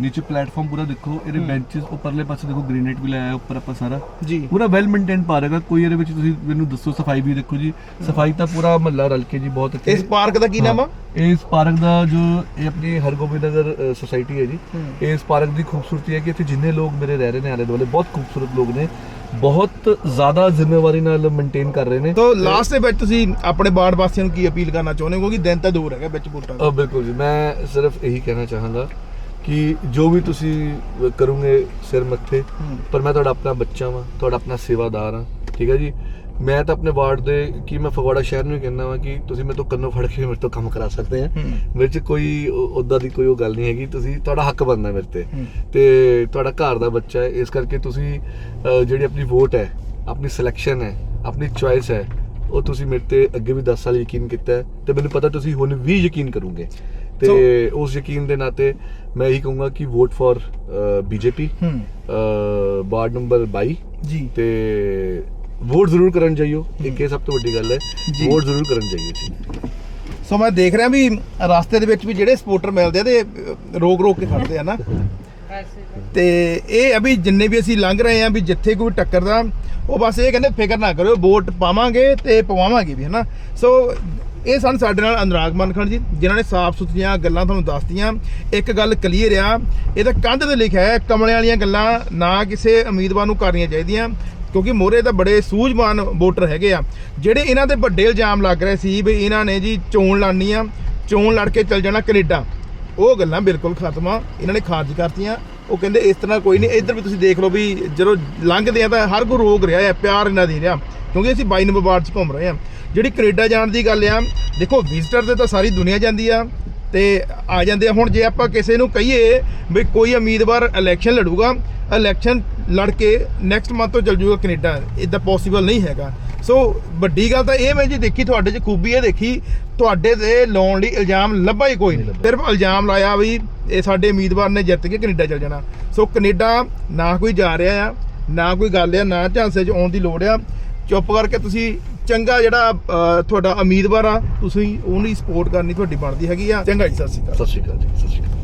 ਨੀਚੇ ਪਲੇਟਫਾਰਮ ਪੂਰਾ ਦੇਖੋ ਇਹਦੇ ਬੈਂਚਸ ਉੱਪਰਲੇ ਪਾਸੇ ਦੇਖੋ ਗ੍ਰੇਨਾਈਟ ਵੀ ਲਾਇਆ ਉੱਪਰ ਆਪਾਂ ਸਾਰਾ। ਜੀ। ਪੂਰਾ ਵੈਲ ਮੇਨਟੇਨ ਪਾਰਕ ਹੈ ਕੋਈ ਇਹਦੇ ਵਿੱਚ ਤੁਸੀਂ ਮੈਨੂੰ ਦੱਸੋ ਸਫ਼ਾਈ ਵੀ ਦੇਖੋ ਜੀ। ਸਫ਼ਾਈ ਤਾਂ ਪੂਰਾ ਮਹੱਲਾ ਰਲ ਕੇ ਜੀ ਬਹੁਤ ਅੱਛੀ ਇਸ ਪਾਰਕ ਦਾ ਕੀ ਨਾਮ ਆ? ਹਾਂ। ਇਸ ਪਾਰਕ ਦਾ ਜੋ ਇਹ ਆਪਣੀ ਹਰਗੋਬਿੰਦ ਨਗਰ ਸੁਸਾਇਟੀ ਹੈ ਜੀ। ਇਸ ਪਾਰਕ ਦੀ ਖੂਬਸੂਰਤੀ ਹੈ ਕਿ ਇੱਥੇ ਜਿੰਨੇ ਲੋਕ ਮੇਰੇ ਰਹਿ ਰਹੇ ਨੇ ਆਲੇ ਦੁਆਲੇ ਬਹੁਤ ਖੂਬਸੂਰਤ ਲੋਕ ਨੇ। ਬਹੁਤ ਜ਼ਿਆਦਾ ਜ਼ਿੰਮੇਵਾਰੀ ਨਾਲ ਮੇਨਟੇਨ ਕਰ ਰਹੇ ਨੇ। ਤੋ ਲਾਸਟ ਦੇ ਵਿੱਚ ਤੁਸੀਂ ਆਪਣੇ ਬਾੜ ਵਾਸੀਆਂ ਨੂੰ ਕੀ ਅਪੀਲ ਕਰਨਾ ਚਾਹੁੰਦੇ ਹੋ? ਕਿਉਂਕਿ ਦਿਨ ਤਾਂ ਦੂਰ ਹੈਗਾ ਵਿੱਚ ਵੋਟਾਂ ਦਾ। ਬਿਲਕੁਲ ਜੀ ਮੈਂ ਸਿਰਫ ਇਹੀ ਕਹਿਣਾ ਚਾਹਾਂਗਾ ਕਿ ਜੋ ਵੀ ਤੁਸੀਂ ਕਰੋਗੇ ਸਿਰ ਮੱਥੇ। ਪਰ ਮੈਂ ਤੁਹਾਡਾ ਆਪਣਾ ਬੱਚਾ ਵਾਂ ਤੁਹਾਡਾ ਆਪਣਾ ਸੇਵਾਦਾਰ ਹਾਂ ਠੀਕ ਹੈ ਜੀ ਮੈਂ ਤਾਂ ਆਪਣੇ ਵਾਰਡ ਦੇ ਕੀ ਮੈਂ ਫਗਵਾੜਾ ਸ਼ਹਿਰ ਨੂੰ ਕਹਿੰਦਾ ਵਾਂ ਕਿ ਤੁਸੀਂ ਮੇਰੇ ਤੋਂ ਕੰਨੋਂ ਫੜ ਕੇ ਮੇਰੇ ਤੋਂ ਕੰਮ ਕਰਾ ਸਕਦੇ ਆ। ਮੇਰੇ 'ਚ ਕੋਈ ਉਦਾਂ ਦੀ ਕੋਈ ਉਹ ਗੱਲ ਨਹੀਂ ਹੈਗੀ ਤੁਸੀਂ ਤੁਹਾਡਾ ਹੱਕ ਬਣਦਾ ਮੇਰੇ ਤੇ। ਤੇ ਤੁਹਾਡਾ ਘਰ ਦਾ ਬੱਚਾ ਹੈ ਇਸ ਕਰਕੇ ਤੁਸੀਂ ਜਿਹੜੀ ਆਪਣੀ ਵੋਟ ਹੈ ਆਪਣੀ ਸਿਲੈਕਸ਼ਨ ਹੈ ਆਪਣੀ ਚੁਆਇਸ ਹੈ ਉਹ ਤੁਸੀਂ ਮੇਰੇ ਤੇ ਅੱਗੇ ਵੀ 10 ਸਾਲ ਯਕੀਨ ਕੀਤਾ ਤੇ ਮੈਨੂੰ ਪਤਾ ਤੁਸੀਂ ਹੁਣ ਵੀ ਯਕੀਨ ਕਰੋਗੇ ਤੇ ਉਸ ਯਕੀਨ ਦੇ ਨਾਤੇ ਮੈਂ ਇਹੀ ਕਹੂੰਗਾ ਕਿ vote for BJP ward number 22 ਜੀ। ਤੇ ਵੋਟ ਜ਼ਰੂਰ ਕਰਨ ਜਾਈਓ। ਇੱਕ ਇਹ ਸਭ ਤੋਂ ਵੱਡੀ ਗੱਲ ਹੈ। ਵੋਟ ਜ਼ਰੂਰ ਕਰਨ ਜਾਈਓ ਜੀ। ਸੋ ਮੈਂ ਦੇਖ ਰਿਹਾ ਵੀ ਰਸਤੇ ਦੇ ਵਿੱਚ ਵੀ ਜਿਹੜੇ ਸਪੋਰਟਰ ਮਿਲਦੇ ਆ ਤੇ ਰੋਕ ਰੋਕ ਕੇ ਖੜਦੇ ਆ ਨਾ। ਤੇ ਇਹ ਅਭੀ ਜਿੰਨੇ ਵੀ ਅਸੀਂ ਲੰਘ ਰਹੇ ਆ ਵੀ ਜਿੱਥੇ ਕੋਈ ਟੱਕਰਦਾ ਉਹ ਬਸ ਇਹ ਕਹਿੰਦੇ ਫਿਕਰ ਨਾ ਕਰੋ ਵੋਟ ਪਾਵਾਂਗੇ ਤੇ ਪਵਾਵਾਂਗੇ ਵੀ ਹਨਾ। ਸੋ ਇਹ ਸਨ ਸਾਡੇ ਨਾਲ ਅਨੁਰਾਗ ਮਨਖਣ ਜੀ, ਜਿਨ੍ਹਾਂ ਨੇ ਸਾਫ਼ ਸੁਥਰੀਆਂ ਗੱਲਾਂ ਤੁਹਾਨੂੰ ਦੱਸਤੀਆਂ। ਇੱਕ ਗੱਲ ਕਲੀਅਰ ਆ, ਇਹ ਤਾਂ ਕੰਧ ਤੇ ਲਿਖਿਆ ਹੈ ਕਮਲੇ ਵਾਲੀਆਂ ਗੱਲਾਂ ਨਾ ਕਿਸੇ ਉਮੀਦਵਾਰ ਨੂੰ ਕਰਨੀਆਂ ਚਾਹੀਦੀਆਂ, ਕਿਉਂਕਿ ਮੋਰੇ ਤਾਂ ਬੜੇ ਸੂਝਵਾਨ ਵੋਟਰ ਹੈਗੇ ਆ। ਜਿਹੜੇ ਇਹਨਾਂ ਦੇ ਵੱਡੇ ਇਲਜ਼ਾਮ ਲੱਗ ਰਹੇ ਸੀ ਵੀ ਇਹਨਾਂ ਨੇ ਜੀ ਚੋਣ ਲੜਨੀ ਆ, ਚੋਣ ਲੜ ਕੇ ਚੱਲ ਜਾਣਾ ਕੈਨੇਡਾ। ਉਹ ਗੱਲਾਂ ਬਿਲਕੁਲ ਖਤਮ ਆ, ਇਹਨਾਂ ਨੇ ਖਾਰਜ ਕਰਤੀਆਂ। ਉਹ ਕਹਿੰਦੇ ਇਸ ਤਰ੍ਹਾਂ ਕੋਈ ਨਹੀਂ, ਇੱਧਰ ਵੀ ਤੁਸੀਂ ਦੇਖ ਲਓ ਵੀ ਜਦੋਂ ਲੰਘਦੇ ਆ ਤਾਂ ਹਰ ਕੋਈ ਰੋਕ ਰਿਹਾ ਹੈ ਪਿਆਰ ਇਹਨਾਂ ਦੇ ਰਿਹਾ। ਕਿਉਂਕਿ ਅਸੀਂ 22 ਨੰਬਰ ਵਾਰਡ 'ਚ ਘੁੰਮ ਰਹੇ ਆ ਜਿਹੜੀ ਕੈਨੇਡਾ ਜਾਣ ਦੀ ਗੱਲ ਆ, ਦੇਖੋ ਵਿਜ਼ਟਰ ਤੇ ਤਾਂ ਸਾਰੀ ਦੁਨੀਆ ਜਾਂਦੀ ਆ ਤੇ ਆ ਜਾਂਦੇ ਆ। ਹੁਣ ਜੇ ਆਪਾਂ ਕਿਸੇ ਨੂੰ ਕਹੀਏ ਵੀ ਕੋਈ ਉਮੀਦਵਾਰ ਇਲੈਕਸ਼ਨ ਲੜੂਗਾ ਇਲੈਕਸ਼ਨ ਲੜ ਕੇ ਨੈਕਸਟ ਮੰਥ ਤੋਂ ਚੱਲ ਜੂਗਾ ਕੈਨੇਡਾ ਇਦਾਂ ਪੋਸੀਬਲ ਨਹੀਂ ਹੈਗਾ। ਸੋ ਵੱਡੀ ਗੱਲ ਤਾਂ ਇਹ ਮੈਂ ਜੀ ਦੇਖੀ, ਤੁਹਾਡੇ 'ਚ ਖੂਬੀ ਇਹ ਦੇਖੀ, ਤੁਹਾਡੇ ਤੇ ਲਾਉਣ ਲਈ ਇਲਜ਼ਾਮ ਲੱਭਾ ਹੀ ਕੋਈ ਨਹੀਂ ਸਿਰਫ ਇਲਜ਼ਾਮ ਲਾਇਆ ਵੀ ਇਹ ਸਾਡੇ ਉਮੀਦਵਾਰ ਨੇ ਜਿੱਤ ਕੇ ਕੈਨੇਡਾ ਚੱਲ ਜਾਣਾ। ਸੋ ਕੈਨੇਡਾ ਨਾ ਕੋਈ ਜਾ ਰਿਹਾ ਆ, ਨਾ ਕੋਈ ਗੱਲ ਆ, ਨਾ ਝਾਂਸੇ 'ਚ ਆਉਣ ਦੀ ਲੋੜ ਆ। ਚੁੱਪ ਕਰਕੇ ਤੁਸੀਂ ਚੰਗਾ ਜਿਹੜਾ ਅਹ, ਤੁਹਾਡਾ ਉਮੀਦਵਾਰ ਆ ਤੁਸੀਂ ਉਹਨੂੰ ਹੀ ਸਪੋਰਟ ਕਰਨੀ ਤੁਹਾਡੀ ਬਣਦੀ ਹੈਗੀ ਆ। ਚੰਗਾ ਜੀ ਸਤਿ ਸ਼੍ਰੀ ਅਕਾਲ। ਸਤਿ ਸ਼੍ਰੀ ਅਕਾਲ ਜੀ ਸਤਿ ਸ਼੍ਰੀ ਅਕਾਲ।